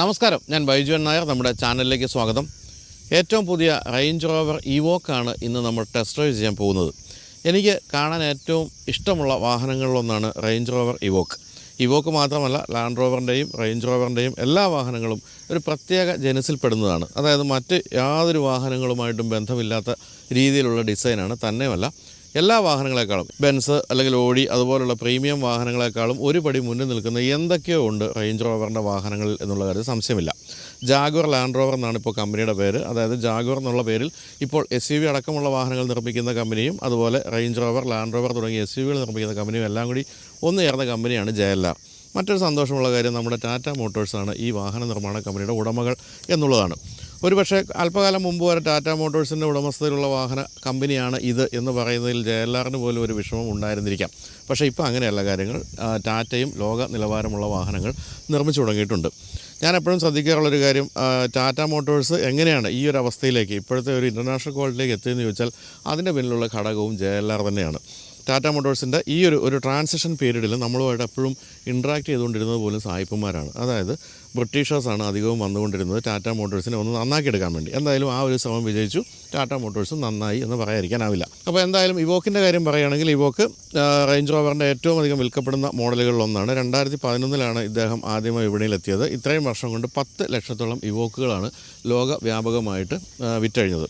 നമസ്കാരം. ഞാൻ ബൈജു എൻ നായർ. നമ്മുടെ ചാനലിലേക്ക് സ്വാഗതം. ഏറ്റവും പുതിയ റേഞ്ച് റോവർ ഇവോക്കാണ് ഇന്ന് നമ്മൾ ടെസ്റ്റ് ഡ്രൈവ് ചെയ്യാൻ പോകുന്നത്. എനിക്ക് കാണാൻ ഏറ്റവും ഇഷ്ടമുള്ള വാഹനങ്ങളിലൊന്നാണ് റേഞ്ച് റോവർ ഇവോക്ക്. ഇവോക്ക് മാത്രമല്ല ലാൻഡ് റോവറിന്റെയും റേഞ്ച് റോവറിന്റെയും എല്ലാ വാഹനങ്ങളും ഒരു പ്രത്യേക ജനസിൽപ്പെടുന്നതാണ് അതായത് മറ്റ് യാതൊരു വാഹനങ്ങളുമായിട്ടും ബന്ധമില്ലാത്ത രീതിയിലുള്ള ഡിസൈനാണ്. തന്നെയുമല്ല എല്ലാ വാഹനങ്ങളെക്കാളും ബെൻസ് അല്ലെങ്കിൽ ഓടി അതുപോലുള്ള പ്രീമിയം വാഹനങ്ങളെക്കാളും ഒരു പടി മുന്നിൽ നിൽക്കുന്ന എന്തൊക്കെയോ ഉണ്ട് റേഞ്ച് റോവറിന്റെ വാഹനങ്ങളിൽ എന്നുള്ള കാര്യത്തിൽ സംശയമില്ല. ജാഗുവർ ലാൻഡ് റോവർ എന്നാണ് ഇപ്പോൾ കമ്പനിയുടെ പേര്. അതായത് ജാഗുവർ എന്നുള്ള പേരിൽ ഇപ്പോൾ എസ് യു വി അടക്കമുള്ള വാഹനങ്ങൾ നിർമ്മിക്കുന്ന കമ്പനിയും അതുപോലെ റേഞ്ച് റോവർ ലാൻഡ് റോവർ തുടങ്ങിയ എസ് യു വികൾ നിർമ്മിക്കുന്ന കമ്പനിയും എല്ലാം കൂടി ഒന്ന് ചേർന്ന കമ്പനിയാണ് ജെ എൽ ആർ. മറ്റൊരു സന്തോഷമുള്ള കാര്യം നമ്മുടെ ടാറ്റ മോട്ടോഴ്സാണ് ഈ വാഹന നിർമ്മാണ കമ്പനിയുടെ ഉടമകൾ എന്നുള്ളതാണ്. ഒരുപക്ഷെ അല്പകാലം മുമ്പ് വരെ ടാറ്റ മോട്ടോഴ്സിന്റെ ഉടമസ്ഥതയിലുള്ള വാഹന കമ്പനിയാണ് ഇത് എന്ന് പറയുന്നതിൽ ജെ എൽ ആറിന് പോലും ഒരു വിഷമം ഉണ്ടായിരുന്നിരിക്കാം. പക്ഷേ ഇപ്പോൾ അങ്ങനെയല്ല കാര്യങ്ങൾ. ടാറ്റയും ലോക നിലവാരമുള്ള വാഹനങ്ങൾ നിർമ്മിച്ചു തുടങ്ങിയിട്ടുണ്ട്. ഞാൻ എപ്പോഴും ശ്രദ്ധിക്കാറുള്ളൊരു കാര്യം ടാറ്റ മോട്ടോഴ്സ് എങ്ങനെയാണ് ഈ ഒരു അവസ്ഥയിലേക്ക് ഇപ്പോഴത്തെ ഒരു ഇന്റർനാഷണൽ ക്വാളിറ്റിയിലേക്ക് എത്തിയെന്ന് ചോദിച്ചാൽ അതിന്റെ പിന്നിലുള്ള ഘടകവും ജെ എൽ ആർ തന്നെയാണ്. ടാറ്റ മോട്ടോഴ്സിന്റെ ഈ ഒരു ഒരു ട്രാൻസിഷൻ പീരീഡിൽ നമ്മളുമായിട്ട് എപ്പോഴും ഇൻട്രാക്ട് ചെയ്തുകൊണ്ടിരുന്നത് പോലും സായിപ്പന്മാരാണ്. അതായത് ബ്രിട്ടീഷേഴ്സാണ് അധികവും വന്നുകൊണ്ടിരുന്നത് ടാറ്റ മോട്ടോഴ്സിനെ ഒന്ന് നന്നാക്കി എടുക്കാൻ വേണ്ടി. എന്തായാലും ആ ഒരു ശ്രമം വിജയിച്ചു. ടാറ്റ മോട്ടോഴ്സും നന്നായി എന്ന് പറയാതിരിക്കാനാവില്ല. അപ്പോൾ എന്തായാലും ഇവോക്കിന്റെ കാര്യം പറയുകയാണെങ്കിൽ ഇവോക്ക് റേഞ്ച് റോവറിന്റെ ഏറ്റവും അധികം വിൽക്കപ്പെടുന്ന മോഡലുകളിലൊന്നാണ് രണ്ടായിരത്തി പതിനൊന്നിലാണ് ഇദ്ദേഹം ആദ്യമായി വിപണിയിലെത്തിയത്. ഇത്രയും വർഷം കൊണ്ട് പത്ത് ലക്ഷത്തോളം ഇവോക്കുകളാണ് ലോകവ്യാപകമായിട്ട് വിറ്റഴിഞ്ഞത്.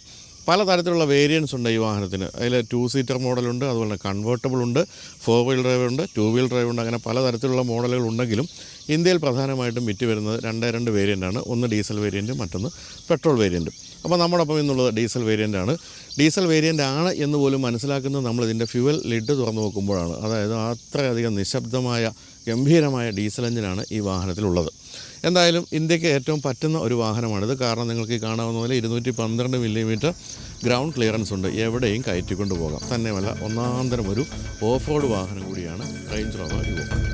പലതരത്തിലുള്ള വേരിയൻസ് ഉണ്ട് ഈ വാഹനത്തിന്. അതിൽ ടു സീറ്റർ മോഡലുണ്ട് അതുപോലെ കൺവേർട്ടബിൾ ഉണ്ട് ഫോർ വീൽ ഡ്രൈവ് ഉണ്ട് ടു വീൽ ഡ്രൈവ് ഉണ്ട് അങ്ങനെ പല തരത്തിലുള്ള മോഡലുകൾ ഉണ്ടെങ്കിലും ഇന്ത്യയിൽ പ്രധാനമായിട്ടും വിറ്റ് വരുന്നത് രണ്ടേ രണ്ട് വേരിയന്റാണ് ഒന്ന് ഡീസൽ വേരിയന്റും മറ്റൊന്ന് പെട്രോൾ വേരിയന്റും അപ്പോൾ നമ്മോടൊപ്പം ഇന്നുള്ളത് ഡീസൽ വേരിയന്റ് ആണ്. ഡീസൽ വേരിയന്റ് ആണ് എന്ന് പോലും മനസ്സിലാക്കുന്നത് നമ്മൾ ഇതിന്റെ ഫ്യൂവൽ ലിഡ് തുറന്നു നോക്കുമ്പോഴാണ്. അതായത് അത്രയധികം നിശബ്ദമായ ഗംഭീരമായ ഡീസൽ എഞ്ചിനാണ് ഈ വാഹനത്തിലുള്ളത്. എന്തായാലും ഇന്ത്യയ്ക്ക് ഏറ്റവും പറ്റുന്ന ഒരു വാഹനമാണിത്. കാരണം നിങ്ങൾക്ക് കാണാവുന്ന പോലെ ഇരുന്നൂറ്റി പന്ത്രണ്ട് മില്ലിമീറ്റർ ഗ്രൗണ്ട് ക്ലിയറൻസ് ഉണ്ട്. എവിടെയും കയറ്റിക്കൊണ്ട് പോകാം. തന്നെയുമല്ല ഒന്നാന്തരം ഒരു ഓഫ് റോഡ് വാഹനം കൂടിയാണ് റേഞ്ച് റോവർ യുവോ.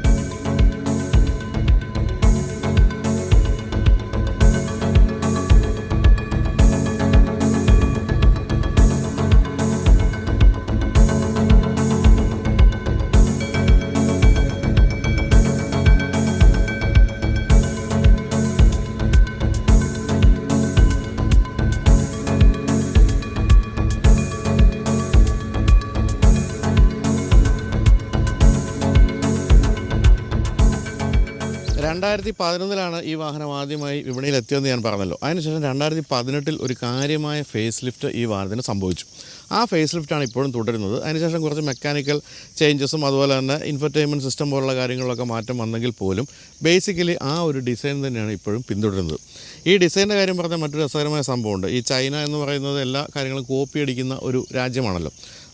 രണ്ടായിരത്തി പതിനൊന്നിലാണ് ഈ വാഹനം ആദ്യമായി വിപണിയിൽ എത്തിയെന്ന് ഞാൻ പറഞ്ഞല്ലോ. അതിനുശേഷം രണ്ടായിരത്തി പതിനെട്ടിൽ ഒരു കാര്യമായ ഫേസ് ലിഫ്റ്റ് ഈ വാഹനത്തിന് സംഭവിച്ചു. ആ ഫേസ് ലിഫ്റ്റാണ് ഇപ്പോഴും തുടരുന്നത്. അതിനുശേഷം കുറച്ച് മെക്കാനിക്കൽ ചേഞ്ചസും അതുപോലെ തന്നെ ഇൻഫർടൈൻമെന്റ് സിസ്റ്റം പോലുള്ള കാര്യങ്ങളൊക്കെ മാറ്റം വന്നെങ്കിൽ പോലും ബേസിക്കലി ആ ഒരു ഡിസൈൻ തന്നെയാണ് ഇപ്പോഴും പിന്തുടരുന്നത്. ഈ ഡിസൈന്റെ കാര്യം പറഞ്ഞാൽ മറ്റൊരു രസകരമായ സംഭവമുണ്ട്. ഈ ചൈന എന്ന് പറയുന്നത് എല്ലാ കാര്യങ്ങളും കോപ്പി അടിക്കുന്ന ഒരു രാജ്യമാണല്ലോ.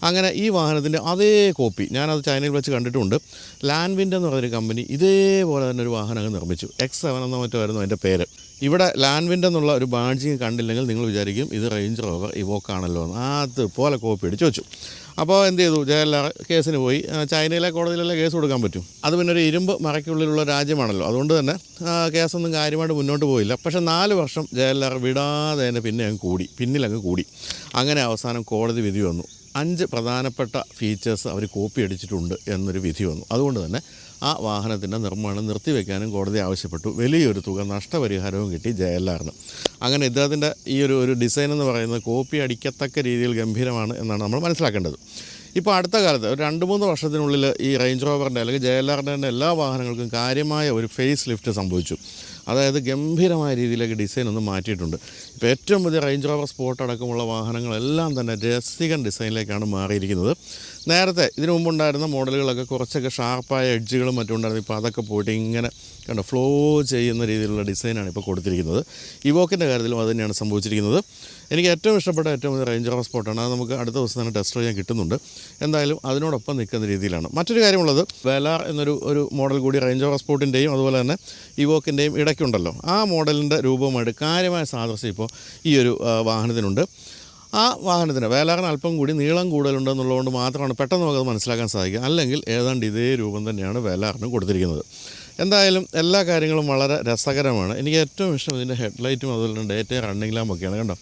അങ്ങനെ ഈ വാഹനത്തിന്റെ അതേ കോപ്പി ഞാനത് ചൈനയിൽ വെച്ച് കണ്ടിട്ടുണ്ട്. ലാൻവിന്റെ എന്ന് പറയുന്നൊരു കമ്പനി ഇതേപോലെ തന്നെ ഒരു വാഹനം അങ്ങ് നിർമ്മിച്ചു. എക്സ് സെവൻ എന്നോ മറ്റോ ആയിരുന്നു അതിന്റെ പേര്. ഇവിടെ ലാൻവിന്റെ എന്നുള്ള ഒരു ബാഡ്ജിങ് കണ്ടില്ലെങ്കിൽ നിങ്ങൾ വിചാരിക്കും ഇത് റേഞ്ച് റോവർ ഇവോക്കാണല്ലോ എന്ന്. അതുപോലെ കോപ്പി അടിച്ച് വെച്ചു. അപ്പോൾ എന്ത് ചെയ്തു? ജയലർ കേസിന് പോയി. ചൈനയിലെ കോടതിയിലല്ലേ കേസ് കൊടുക്കാൻ പറ്റും? അത് പിന്നെ ഒരു ഇരുമ്പ് മറയ്ക്കുള്ളിലുള്ള രാജ്യമാണല്ലോ. അതുകൊണ്ട് തന്നെ കേസൊന്നും കാര്യമായിട്ട് മുന്നോട്ട് പോയില്ല. പക്ഷേ നാല് വർഷം ജയലാർ വിടാതെ തന്നെ പിന്നെ അങ്ങ് കൂടി. പിന്നിലങ്ങ് കൂടി. അങ്ങനെ അവസാനം കോടതി വിധി വന്നു. അഞ്ച് പ്രധാനപ്പെട്ട ഫീച്ചേഴ്സ് അവർ കോപ്പി അടിച്ചിട്ടുണ്ട് എന്നൊരു വിധി വന്നു. അതുകൊണ്ട് തന്നെ ആ വാഹനത്തിന്റെ നിർമ്മാണം നിർത്തിവെക്കാനും കോടതി ആവശ്യപ്പെട്ടു. വലിയൊരു തുക നഷ്ടപരിഹാരവും കിട്ടി ജയലാറിന്. അങ്ങനെ ഇദ്ദേഹത്തിന്റെ ഈ ഒരു ഒരു ഡിസൈൻ എന്ന് പറയുന്നത് കോപ്പി അടിക്കത്തക്ക രീതിയിൽ ഗംഭീരമാണ് എന്നാണ് നമ്മൾ മനസ്സിലാക്കേണ്ടത്. ഇപ്പോൾ അടുത്ത കാലത്ത് ഒരു രണ്ട് മൂന്ന് വർഷത്തിനുള്ളിൽ ഈ റേഞ്ച് റോവറിന്റെ അല്ലെങ്കിൽ ജയലാറിന്റെ എല്ലാ വാഹനങ്ങൾക്കും കാര്യമായ ഒരു ഫേസ് ലിഫ്റ്റ് സംഭവിച്ചു. അതായത് ഗംഭീരമായ രീതിയിലേക്ക് ഡിസൈൻ ഒന്ന് മാറ്റിയിട്ടുണ്ട്. ഇപ്പോൾ ഏറ്റവും പുതിയ റേഞ്ച് റോവർ സ്പോട്ട് അടക്കമുള്ള വാഹനങ്ങളെല്ലാം തന്നെ രസികൻ ഡിസൈനിലേക്കാണ് മാറിയിരിക്കുന്നത്. നേരത്തെ ഇതിനു മുമ്പുണ്ടായിരുന്ന മോഡലുകളൊക്കെ കുറച്ചൊക്കെ ഷാർപ്പായ എഡ്ജുകളും മറ്റും ഉണ്ടായിരുന്നു. ഇപ്പോൾ അതൊക്കെ പോയിട്ട് ഇങ്ങനെ കണ്ടോ ഫ്ലോ ചെയ്യുന്ന രീതിയിലുള്ള ഡിസൈനാണ് ഇപ്പോൾ കൊടുത്തിരിക്കുന്നത്. ഇവോക്കിന്റെ കാര്യത്തിലും അത് തന്നെയാണ് സംഭവിച്ചിരിക്കുന്നത്. എനിക്ക് ഏറ്റവും ഇഷ്ടപ്പെട്ട ഏറ്റവും വലിയ റേഞ്ച് ഓഫ് സ്പോട്ടാണ് അത് നമുക്ക് അടുത്ത ദിവസം തന്നെ ടെസ്റ്റ് ചെയ്യാൻ കിട്ടുന്നുണ്ട്. എന്തായാലും അതിനോടൊപ്പം നിൽക്കുന്ന രീതിയിലാണ്. മറ്റൊരു കാര്യമുള്ളത് വെലാർ എന്നൊരു ഒരു മോഡൽ കൂടി റേഞ്ച് ഓഫ് സ്പോട്ടിന്റെയും അതുപോലെ തന്നെ ഇവോക്കിന്റെയും ഇടയ്ക്കുണ്ടല്ലോ. ആ മോഡലിന്റെ രൂപവുമായിട്ട് കാര്യമായ സാദൃശ്യം ഇപ്പോൾ ഈ ഒരു വാഹനത്തിനുണ്ട്. ആ വാഹനത്തിന് വേലാറിന് അല്പം കൂടി നീളം കൂടുതലുണ്ടെന്നുള്ളതുകൊണ്ട് മാത്രമാണ് പെട്ടെന്ന് നമുക്കത് മനസ്സിലാക്കാൻ സാധിക്കുക. അല്ലെങ്കിൽ ഏതാണ്ട് ഇതേ രൂപം തന്നെയാണ് വേലാറിന് കൊടുത്തിരിക്കുന്നത്. എന്തായാലും എല്ലാ കാര്യങ്ങളും വളരെ രസകരമാണ്. എനിക്ക് ഏറ്റവും ഇഷ്ടം ഇതിന്റെ ഹെഡ്ലൈറ്റും അതുപോലെ തന്നെ ഡേറ്റ റണ്ണിംഗ് ലാമ്പൊക്കെയാണ് കണ്ടോ?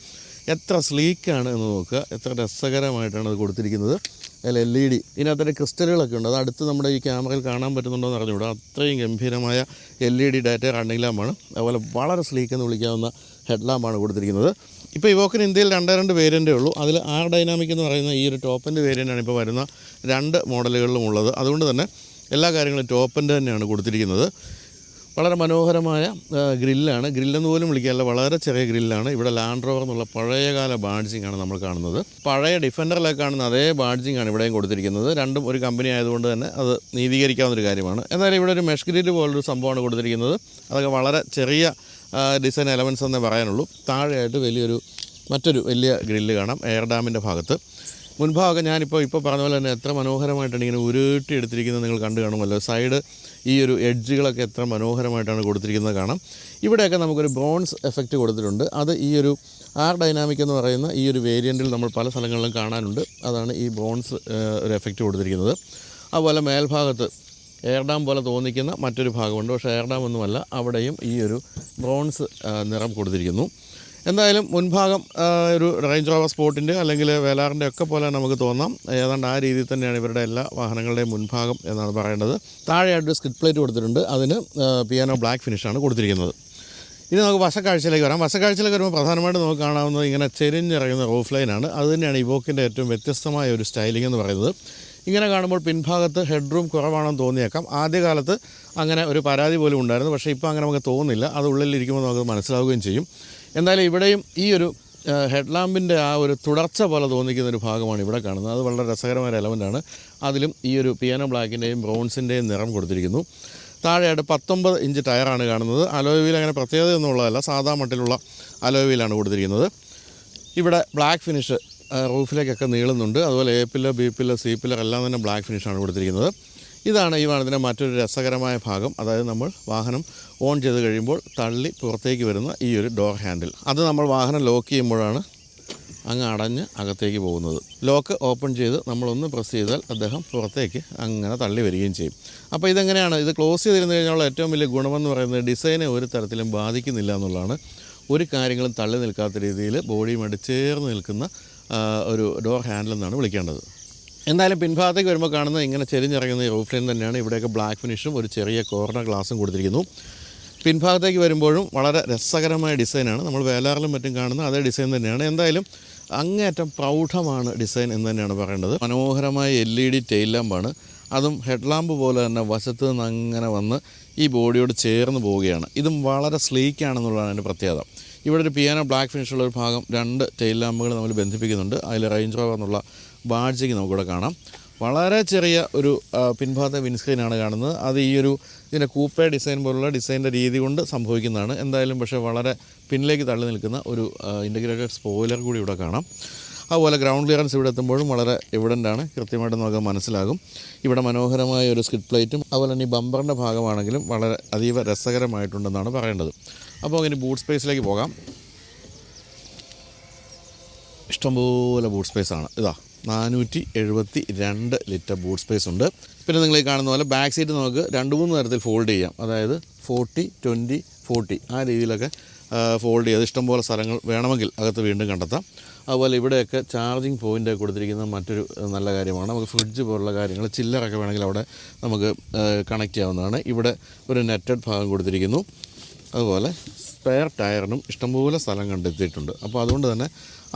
എത്ര സ്ലീക്കാണ് എന്ന് നോക്കുക. എത്ര രസകരമായിട്ടാണ് അത് കൊടുത്തിരിക്കുന്നത്. അതിൽ എൽ ഇ ഡി ഇതിനകത്തൊരു ക്രിസ്റ്റലുകളൊക്കെ ഉണ്ട്. അത് അടുത്ത് നമ്മുടെ ഈ ക്യാമറയിൽ കാണാൻ പറ്റുന്നുണ്ടോ എന്ന് അറിഞ്ഞുകൂടാ. അത്രയും ഗംഭീരമായ L E D data running ലാമ്പാണ് അതുപോലെ വളരെ സ്ലീക്ക് എന്ന് വിളിക്കാവുന്ന ഹെഡ് ലാമ്പാണ് കൊടുത്തിരിക്കുന്നത്. ഇപ്പോൾ ഇവോക്കിന് ഇന്ത്യയിൽ രണ്ടേ രണ്ട് വേരിയന്റേ ഉള്ളൂ. അതിൽ ആർ ഡൈനാമിക് എന്ന് പറയുന്ന ഈ ഒരു ടോപ്പിന്റെ വേരിയന്റാണ് ഇപ്പോൾ വരുന്ന രണ്ട് മോഡലുകളിലും ഉള്ളത്. അതുകൊണ്ട് തന്നെ എല്ലാ കാര്യങ്ങളും ടോപ്പിന്റെ തന്നെയാണ് കൊടുത്തിരിക്കുന്നത്. വളരെ മനോഹരമായ ഗ്രില്ലാണ്. ഗ്രില്ലെന്ന് പോലും വിളിക്കാറില്ല വളരെ ചെറിയ ഗ്രില്ലാണ്. ഇവിടെ ലാൻഡ് റോവർ എന്നുള്ള പഴയകാല ബാഡ്ജിങ് ആണ് നമ്മൾ കാണുന്നത്. പഴയ ഡിഫൻഡറിലൊക്കെ കാണുന്ന അതേ ബാഡ്ജിങ് ആണ് ഇവിടെയും കൊടുത്തിരിക്കുന്നത്. രണ്ടും ഒരു കമ്പനി ആയതുകൊണ്ട് തന്നെ അത് നീതീകരിക്കാവുന്ന ഒരു കാര്യമാണ്. എന്നാലും ഇവിടെ ഒരു മെഷ് ഗ്രില്ല് പോലൊരു സംഭവമാണ് കൊടുത്തിരിക്കുന്നത്. അതൊക്കെ വളരെ ചെറിയ ഡിസൈൻ എലമെൻസ് എന്നേ പറയാനുള്ളൂ. താഴെയായിട്ട് വലിയൊരു മറ്റൊരു വലിയ ഗ്രില്ല് കാണാം എയർ ഡാമിന്റെ ഭാഗത്ത്. മുൻഭാഗം ഞാനിപ്പോൾ ഇപ്പോൾ പറഞ്ഞ പോലെ തന്നെ എത്ര മനോഹരമായിട്ടാണ് ഇങ്ങനെ ഉരുട്ടി എടുത്തിരിക്കുന്നത് നിങ്ങൾ കണ്ടു കാണുമല്ലോ. സൈഡ് ഈ ഒരു എഡ്ജുകളൊക്കെ എത്ര മനോഹരമായിട്ടാണ് കൊടുത്തിരിക്കുന്നത് കാണാം. ഇവിടെയൊക്കെ നമുക്കൊരു ബ്രോൺസ് എഫക്റ്റ് കൊടുത്തിട്ടുണ്ട്. അത് ഈ ഒരു ആർ ഡൈനാമിക് എന്ന് പറയുന്ന ഈ ഒരു വേരിയന്റിൽ നമ്മൾ പല സ്ഥലങ്ങളിലും കാണാനുണ്ട്. അതാണ് ഈ ബ്രോൺസ് ഒരു എഫക്റ്റ് കൊടുത്തിരിക്കുന്നത്. അതുപോലെ മേൽഭാഗത്ത് എയർ ഡാം പോലെ തോന്നിക്കുന്ന മറ്റൊരു ഭാഗമുണ്ട്. പക്ഷേ എയർ ഡാം ഒന്നുമല്ല അവിടെയും ഈ ഒരു ബ്രോൺസ് നിറം കൊടുത്തിരിക്കുന്നു. എന്തായാലും മുൻഭാഗം ഒരു റേഞ്ച് റോവർ സ്പോട്ടിന്റെ അല്ലെങ്കിൽ വേലാറിന്റെ ഒക്കെ പോലെ നമുക്ക് തോന്നാം. ഏതാണ്ട് ആ രീതിയിൽ തന്നെയാണ് ഇവരുടെ എല്ലാ വാഹനങ്ങളുടെയും മുൻഭാഗം എന്നാണ് പറയേണ്ടത്. താഴെയായിട്ട് സ്കിഡ് പ്ലേറ്റ് കൊടുത്തിട്ടുണ്ട്. അതിന് പിയാനോ ബ്ലാക്ക് ഫിനിഷാണ് കൊടുത്തിരിക്കുന്നത്. ഇനി നമുക്ക് വശക്കാഴ്ചയിലേക്ക് വരാം. വശക്കാഴ്ചയിലേക്ക് വരുമ്പോൾ പ്രധാനമായിട്ട് നമുക്ക് കാണാവുന്നത് ഇങ്ങനെ ചെരിഞ്ഞിറങ്ങുന്ന റൂഫ് ലൈനാണ്. അത് തന്നെയാണ് ഇവോക്കിന്റെ ഏറ്റവും വ്യത്യസ്തമായ ഒരു സ്റ്റൈലിംഗ് എന്ന് പറയുന്നത്. ഇങ്ങനെ കാണുമ്പോൾ പിൻഭാഗത്ത് ഹെഡ് റൂം കുറവാണെന്ന് തോന്നിയേക്കാം. ആദ്യകാലത്ത് അങ്ങനെ ഒരു പരാതി പോലും ഉണ്ടായിരുന്നു. പക്ഷേ ഇപ്പോൾ അങ്ങനെ നമുക്ക് തോന്നുന്നില്ല. അത് ഉള്ളിലിരിക്കുമ്പോൾ നമുക്ക് മനസ്സിലാവുകയും ചെയ്യും. എന്തായാലും ഇവിടെയും ഈ ഒരു ഹെഡ് ലാമ്പിന്റെ ആ ഒരു തുടർച്ച പോലെ തോന്നിക്കുന്ന ഒരു ഭാഗമാണ് ഇവിടെ കാണുന്നത്. അത് വളരെ രസകരമായ ഒരു എലമെന്റാണ് അതിലും ഈ ഒരു പിയാനോ ബ്ലാക്കിന്റെയും ബ്രോൺസിന്റെയും നിറം കൊടുത്തിരിക്കുന്നു. താഴെയായിട്ട് പത്തൊമ്പത് ഇഞ്ച് ടയറാണ് കാണുന്നത്. അലോയിൽ അങ്ങനെ പ്രത്യേകതയൊന്നും ഉള്ളതല്ല സാധാ മട്ടിലുള്ള അലോയ് വീലാണ് കൊടുത്തിരിക്കുന്നത്. ഇവിടെ ബ്ലാക്ക് ഫിനിഷ് റൂഫിലേക്കൊക്കെ നീളുന്നുണ്ട്. അതുപോലെ A pillar B pillar C pillar എല്ലാം തന്നെ ബ്ലാക്ക് ഫിനിഷാണ് കൊടുത്തിരിക്കുന്നത്. ഇതാണ് ഈ വാഹനത്തിന്റെ മറ്റൊരു രസകരമായ ഭാഗം. അതായത് നമ്മൾ വാഹനം ഓൺ ചെയ്ത് കഴിയുമ്പോൾ തള്ളി പുറത്തേക്ക് വരുന്ന ഈ ഒരു ഡോർ ഹാൻഡിൽ അത് നമ്മൾ വാഹനം ലോക്ക് ചെയ്യുമ്പോഴാണ് അങ്ങ് അടഞ്ഞ് അകത്തേക്ക് പോകുന്നത്. ലോക്ക് ഓപ്പൺ ചെയ്ത് നമ്മളൊന്ന് പ്രസ് ചെയ്താൽ അദ്ദേഹം പുറത്തേക്ക് അങ്ങനെ തള്ളി വരികയും ചെയ്യും. അപ്പോൾ ഇതെങ്ങനെയാണ്? ഇത് ക്ലോസ് ചെയ്തിരുന്നു കഴിഞ്ഞാൽ ഏറ്റവും വലിയ ഗുണമെന്ന് പറയുന്നത് ഡിസൈനെ ഒരു തരത്തിലും ബാധിക്കുന്നില്ല എന്നുള്ളതാണ്. ഒരു കാര്യങ്ങളും തള്ളി നിൽക്കാത്ത രീതിയിൽ ബോഡിയുമായിട്ട് ചേർന്ന് നിൽക്കുന്ന ഒരു ഡോർ ഹാൻഡിൽ എന്നാണ് വിളിക്കേണ്ടത്. എന്തായാലും പിൻഭാഗത്തേക്ക് വരുമ്പോൾ കാണുന്നത് ഇങ്ങനെ ചെരിഞ്ഞിറങ്ങുന്ന ഈ റൂഫ് ലൈൻ തന്നെയാണ്. ഇവിടെയൊക്കെ ബ്ലാക്ക് ഫിനിഷും ഒരു ചെറിയ കോർണർ ഗ്ലാസും കൊടുത്തിരിക്കുന്നു. പിൻഭാഗത്തേക്ക് വരുമ്പോഴും വളരെ രസകരമായ ഡിസൈനാണ് നമ്മൾ വേലാറിലും മറ്റും കാണുന്ന അതേ ഡിസൈൻ തന്നെയാണ്. എന്തായാലും അങ്ങേയറ്റം പ്രൗഢമാണ് ഡിസൈൻ എന്ന് തന്നെയാണ് പറയേണ്ടത്. മനോഹരമായ എൽ ഇ ഡി ടെയിൽ ലാമ്പാണ് അതും ഹെഡ്ലാമ്പ് പോലെ തന്നെ വശത്ത് നിന്ന് അങ്ങനെ വന്ന് ഈ ബോഡിയോട് ചേർന്ന് പോവുകയാണ്. ഇതും വളരെ സ്ലീക്കാണെന്നുള്ളതാണ് അതിന്റെ പ്രത്യേകത. ഇവിടെ ഒരു പിയാനോ ബ്ലാക്ക് ഫിനിഷുള്ള ഒരു ഭാഗം രണ്ട് ടെയിൽ ലാമ്പുകൾ നമ്മൾ ബന്ധിപ്പിക്കുന്നുണ്ട്. അതിൽ റേഞ്ച് റോവർ എന്നുള്ള ബാഡ്ജിക്ക് നമുക്കിവിടെ കാണാം. വളരെ ചെറിയ ഒരു പിൻഭാഗത്തെ വിൻസ്ക്രീനാണ് കാണുന്നത്. അത് ഈ ഒരു ഇതിന്റെ കൂപ്പ ഡിസൈൻ പോലുള്ള ഡിസൈന്റെ രീതി കൊണ്ട് സംഭവിക്കുന്നതാണ്. എന്തായാലും പക്ഷേ വളരെ പിന്നിലേക്ക് തള്ളി നിൽക്കുന്ന ഒരു ഇന്റഗ്രേറ്റഡ് സ്പോയിലർ കൂടി ഇവിടെ കാണാം. അതുപോലെ ഗ്രൗണ്ട് ക്ലിയറൻസ് ഇവിടെ എത്തുമ്പോഴും വളരെ എവിഡന്റ് ആണ്. കൃത്യമായിട്ട് നമുക്ക് മനസ്സിലാകും. ഇവിടെ മനോഹരമായ ഒരു സ്കിഡ് പ്ലേറ്റും അതുപോലെ തന്നെ ഈ ബമ്പറിന്റെ ഭാഗമാണെങ്കിലും വളരെ അതീവ രസകരമായിട്ടുണ്ടെന്നാണ് പറയേണ്ടത്. അപ്പോൾ ഇനി ബൂട്ട് സ്പേസിലേക്ക് പോകാം. ഇഷ്ടംപോലെ ബൂട്ട് സ്പേസ് ആണ്. ഇതാ നാനൂറ്റി എഴുപത്തി രണ്ട് ലിറ്റർ ബൂട്ട് സ്പേസ് ഉണ്ട്. പിന്നെ നിങ്ങൾ ഈ കാണുന്ന പോലെ ബാക്ക് സീറ്റ് നമുക്ക് രണ്ട് മൂന്ന് തരത്തിൽ ഫോൾഡ് ചെയ്യാം. അതായത് ഫോർട്ടി ട്വന്റി ഫോർട്ടി ആ രീതിയിലൊക്കെ ഫോൾഡ് ചെയ്ത് ഇഷ്ടംപോലെ സ്ഥലങ്ങൾ വേണമെങ്കിൽ അകത്ത് വീണ്ടും കണ്ടെത്താം. അതുപോലെ ഇവിടെയൊക്കെ ചാർജിങ് പോയിന്റ് കൊടുത്തിരിക്കുന്ന മറ്റൊരു നല്ല കാര്യമാണ്. നമുക്ക് ഫ്രിഡ്ജ് പോലുള്ള കാര്യങ്ങൾ ചില്ലറൊക്കെ വേണമെങ്കിൽ അവിടെ നമുക്ക് കണക്റ്റ് ചെയ്യാവുന്നതാണ്. ഇവിടെ ഒരു നെറ്റഡ് ഭാഗം കൊടുത്തിരിക്കുന്നു. അതുപോലെ സ്പെയർ ടയറിനും ഇഷ്ടംപോലെ സ്ഥലം കണ്ടെത്തിയിട്ടുണ്ട്. അപ്പോൾ അതുകൊണ്ട് തന്നെ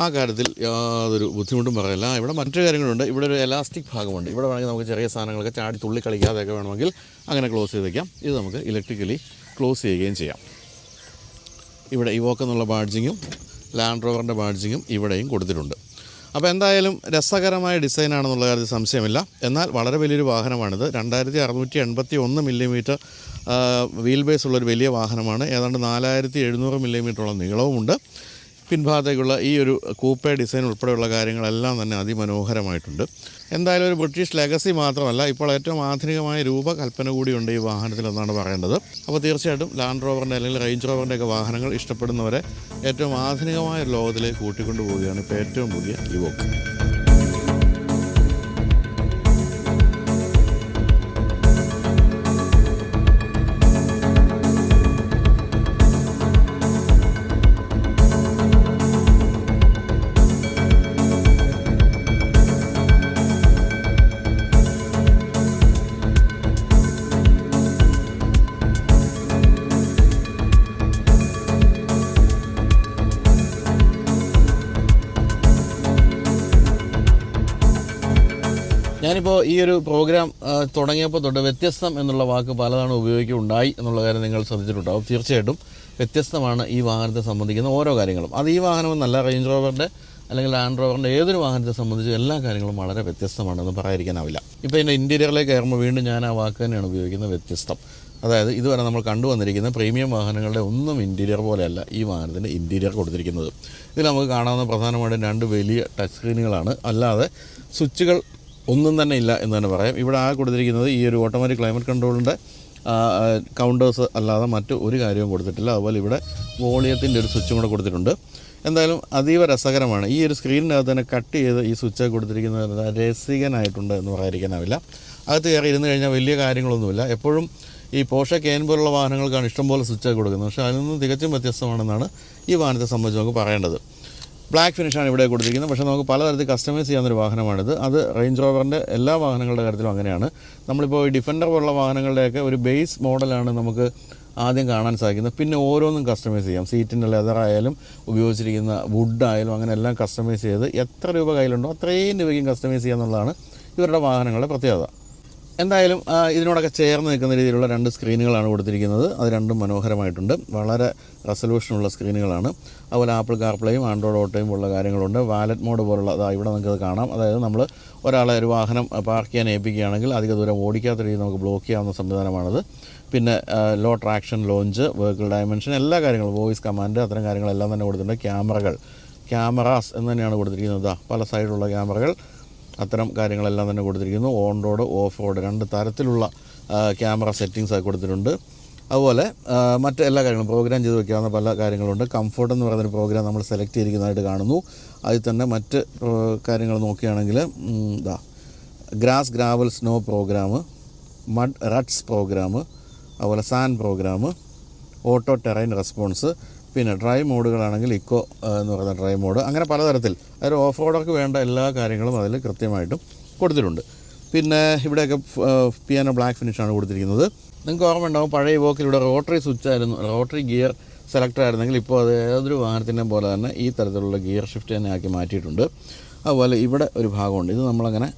ആ കാര്യത്തിൽ യാതൊരു ബുദ്ധിമുട്ടും പറയില്ല ഇവിടെ മറ്റു കാര്യങ്ങളുണ്ട്. ഇവിടെ ഒരു എലാസ്റ്റിക് ഭാഗമുണ്ട്. ഇവിടെ വേണമെങ്കിൽ നമുക്ക് ചെറിയ സാധനങ്ങളൊക്കെ ചാടി തുള്ളി കളിക്കാതെയൊക്കെ വേണമെങ്കിൽ അങ്ങനെ ക്ലോസ് ചെയ്ത് വയ്ക്കാം ഇത് നമുക്ക് ഇലക്ട്രിക്കലി ക്ലോസ് ചെയ്യുകയും ചെയ്യാം. ഇവിടെ ഇവോക്ക് എന്നുള്ള ബാഡ്ജിങ്ങും ലാൻഡ് റോവറിന്റെ ബാഡ്ജിങ്ങും ഇവിടെയും കൊടുത്തിട്ടുണ്ട്. അപ്പോൾ എന്തായാലും രസകരമായ ഡിസൈനാണെന്നുള്ള കാര്യത്തിൽ സംശയമില്ല. എന്നാൽ വളരെ വലിയൊരു വാഹനമാണിത്. രണ്ടായിരത്തി അറുന്നൂറ്റി എൺപത്തി ഒന്ന് മില്ലിമീറ്റർ വീൽ ബേസ് ഉള്ളൊരു വലിയ വാഹനമാണ്. ഏതാണ്ട് നാലായിരത്തി എഴുന്നൂറ് മില്ലിമീറ്ററോളം നീളവുമുണ്ട്. പിൻഭാഗത്തേക്കുള്ള ഈ ഒരു കൂപ്പേ ഡിസൈൻ ഉൾപ്പെടെയുള്ള കാര്യങ്ങളെല്ലാം തന്നെ അതിമനോഹരമായിട്ടുണ്ട്. എന്തായാലും ഒരു ബ്രിട്ടീഷ് ലെഗസി മാത്രമല്ല ഇപ്പോൾ ഏറ്റവും ആധുനികമായ രൂപകൽപ്പന കൂടിയുണ്ട് ഈ വാഹനത്തിൽ എന്നാണ് പറയേണ്ടത്. അപ്പോൾ തീർച്ചയായിട്ടും ലാൻഡ് റോവറിന്റെ അല്ലെങ്കിൽ റേഞ്ച് റോവറിന്റെ ഒക്കെ വാഹനങ്ങൾ ഇഷ്ടപ്പെടുന്നവരെ ഏറ്റവും ആധുനികമായ ലോകത്തിലേക്ക് കൂട്ടിക്കൊണ്ടു പോവുകയാണ് ഇപ്പോൾ ഏറ്റവും പുതിയ യുവക്ക്. ഞാനിപ്പോൾ ഈ ഒരു പ്രോഗ്രാം തുടങ്ങിയപ്പോൾ തൊട്ട് വ്യത്യസ്തം എന്നുള്ള വാക്ക് പലതവണ ഉപയോഗിക്കുന്നുണ്ടായി എന്നുള്ള കാര്യം നിങ്ങൾ ശ്രദ്ധിച്ചിട്ടുണ്ടാവും തീർച്ചയായിട്ടും വ്യത്യസ്തമാണ് ഈ വാഹനത്തെ സംബന്ധിക്കുന്ന ഓരോ കാര്യങ്ങളും. അത് ഈ വാഹനമെന്നല്ല റേഞ്ച് റോവറിന്റെ അല്ലെങ്കിൽ ലാൻഡ് റോവറിന്റെ ഏതൊരു വാഹനത്തെ സംബന്ധിച്ച് എല്ലാ കാര്യങ്ങളും വളരെ വ്യത്യസ്തമാണെന്ന് പറയാതിരിക്കാനാവില്ല. ഇപ്പോൾ ഇതിന്റെ ഇന്റീരിയറിലേക്ക് കയറുമ്പോൾ വീണ്ടും ഞാൻ ആ വാക്ക് തന്നെയാണ് ഉപയോഗിക്കുന്നത് വ്യത്യസ്തം. അതായത് ഇതുവരെ നമ്മൾ കണ്ടുവന്നിരിക്കുന്ന പ്രീമിയം വാഹനങ്ങളുടെ ഒന്നും ഇന്റീരിയർ പോലെയല്ല ഈ വാഹനത്തിന്റെ ഇന്റീരിയർ കൊടുത്തിരിക്കുന്നത്. ഇതിൽ നമുക്ക് കാണാവുന്ന പ്രധാനമായിട്ടും രണ്ട് വലിയ ടച്ച് സ്ക്രീനുകളാണ് അല്ലാതെ സ്വിച്ചുകൾ ഒന്നും തന്നെ ഇല്ല എന്ന് തന്നെ പറയാം. ഇവിടെ ആ കൊടുത്തിരിക്കുന്നത് ഈ ഒരു ഓട്ടോമാറ്റിക് ക്ലൈമറ്റ് കൺട്രോളിന്റെ കൗണ്ടേഴ്സ് അല്ലാതെ മറ്റു ഒരു കാര്യവും കൊടുത്തിട്ടില്ല. അതുപോലെ ഇവിടെ വോളിയത്തിന്റെ ഒരു സ്വിച്ചും കൂടെ കൊടുത്തിട്ടുണ്ട്. എന്തായാലും അതീവ രസകരമാണ്. ഈ ഒരു സ്ക്രീനിനകത്ത് തന്നെ കട്ട് ചെയ്ത് ഈ സ്വിച്ച് കൊടുത്തിരിക്കുന്നത് രസികനായിട്ടുണ്ട് എന്ന് പറയാതിരിക്കാനാവില്ല. അകത്ത് കയറി ഇരുന്ന് കഴിഞ്ഞാൽ വലിയ കാര്യങ്ങളൊന്നുമില്ല. എപ്പോഴും ഈ പോഷ കേൻ പോലുള്ള വാഹനങ്ങൾക്കാണ് ഇഷ്ടംപോലെ സ്വിച്ച് കൊടുക്കുന്നത്. പക്ഷേ അതിൽ നിന്ന് തികച്ചും വ്യത്യസ്തമാണെന്നാണ് ഈ വാഹനത്തെ സംബന്ധിച്ച് നമുക്ക് പറയേണ്ടത്. ബ്ലാക്ക് ഫിനിഷാണ് ഇവിടെ കൊടുത്തിരിക്കുന്നത്. പക്ഷേ നമുക്ക് പലതരത്തിൽ കസ്റ്റമൈസ് ചെയ്യാവുന്ന ഒരു വാഹനമാണിത്. അത് റേഞ്ച് റോവറിന്റെ എല്ലാ വാഹനങ്ങളുടെ കാര്യത്തിലും അങ്ങനെയാണ്. നമ്മളിപ്പോൾ ഡിഫൻഡർ പോലുള്ള വാഹനങ്ങളുടെയൊക്കെ ഒരു ബേസ് മോഡലാണ് നമുക്ക് ആദ്യം കാണാൻ സാധിക്കുന്നത്. പിന്നെ ഓരോന്നും കസ്റ്റമൈസ് ചെയ്യാം. സീറ്റിന്റെ ലെതർ ആയാലും ഉപയോഗിച്ചിരിക്കുന്ന വുഡ് ആയാലും അങ്ങനെ എല്ലാം കസ്റ്റമൈസ് ചെയ്ത് എത്ര രൂപ കയ്യിലുണ്ടോ അത്രയും രൂപയ്ക്കും കസ്റ്റമൈസ് ചെയ്യുക എന്നുള്ളതാണ് ഇവരുടെ വാഹനങ്ങളുടെ പ്രത്യേകത. എന്തായാലും ഇതിനോടൊക്കെ ചേർന്ന് നിൽക്കുന്ന രീതിയിലുള്ള രണ്ട് സ്ക്രീനുകളാണ് കൊടുത്തിരിക്കുന്നത്. അത് രണ്ടും മനോഹരമായിട്ടുണ്ട്. വളരെ റെസൊല്യൂഷനുള്ള സ്ക്രീനുകളാണ്. അതുപോലെ ആപ്പിൾ കാർപ്ലേയും ആൻഡ്രോയിഡ് ഓട്ടോയും ഉള്ള കാര്യങ്ങളുണ്ട്. വാലറ്റ് മോഡ് പോലുള്ള അതാ ഇവിടെ നമുക്കത് കാണാം. അതായത് നമ്മൾ ഒരാളെ ഒരു വാഹനം പാർക്ക് ചെയ്യാൻ ഏൽപ്പിക്കുകയാണെങ്കിൽ അധിക ദൂരം ഓടിക്കാത്ത രീതിയിൽ നമുക്ക് ബ്ലോക്ക് ചെയ്യാവുന്ന സംവിധാനമാണത്. പിന്നെ low traction launch vehicle dimension എല്ലാ കാര്യങ്ങളും വോയിസ് കമാൻഡ് അത്തരം കാര്യങ്ങളെല്ലാം തന്നെ കൊടുത്തിട്ടുണ്ട്. ക്യാമറകൾ ക്യാമറാസ് എന്ന് തന്നെയാണ് കൊടുത്തിരിക്കുന്നത്. പല സൈഡിലുള്ള ക്യാമറകൾ. അത്തരം കാര്യങ്ങളെല്ലാം തന്നെ കൊടുത്തിരിക്കുന്നു. ഓൺ റോഡ് ഓഫ് റോഡ് രണ്ട് തരത്തിലുള്ള ക്യാമറ സെറ്റിങ്സ് ആയി കൊടുത്തിട്ടുണ്ട്. അതുപോലെ മറ്റ് എല്ലാ കാര്യങ്ങളും പ്രോഗ്രാം ചെയ്ത് വെക്കാവുന്ന പല കാര്യങ്ങളുണ്ട്. കംഫർട്ട് എന്ന് പറയുന്നൊരു പ്രോഗ്രാം നമ്മൾ സെലക്ട് ചെയ്തിരിക്കുന്നതായിട്ട് കാണുന്നു. അതിൽ തന്നെ മറ്റ് കാര്യങ്ങൾ നോക്കുകയാണെങ്കിൽ ഇതാ grass gravel snow program mud ruts program അതുപോലെ sand program auto terrain response പിന്നെ ഡ്രൈ മോഡുകളാണെങ്കിൽ ഇക്കോ എന്ന് പറയുന്ന ഡ്രൈ മോഡ്. അങ്ങനെ പലതരത്തിൽ. അതായത് ഓഫ് റോഡൊക്കെ വേണ്ട എല്ലാ കാര്യങ്ങളും അതിൽ കൃത്യമായിട്ടും കൊടുത്തിട്ടുണ്ട്. പിന്നെ ഇവിടെയൊക്കെ പിയാനോ ബ്ലാക്ക് ഫിനിഷാണ് കൊടുത്തിരിക്കുന്നത്. നിങ്ങൾക്ക് ഓർമ്മ ഉണ്ടാവും പഴയ വോക്കിൽ ഇവിടെ റോട്ടറി സ്വിച്ച് ആയിരുന്നു റോട്ടറി ഗിയർ സെലക്ടർ ആയിരുന്നെങ്കിൽ ഇപ്പോൾ അത് ഏതൊരു വാഹനത്തിന്റെ പോലെ തന്നെ ഈ തരത്തിലുള്ള ഗിയർ ഷിഫ്റ്റ് തന്നെ ആക്കി മാറ്റിയിട്ടുണ്ട്. അതുപോലെ ഇവിടെ ഒരു ഭാഗമുണ്ട്. ഇത് നമ്മളങ്ങനെ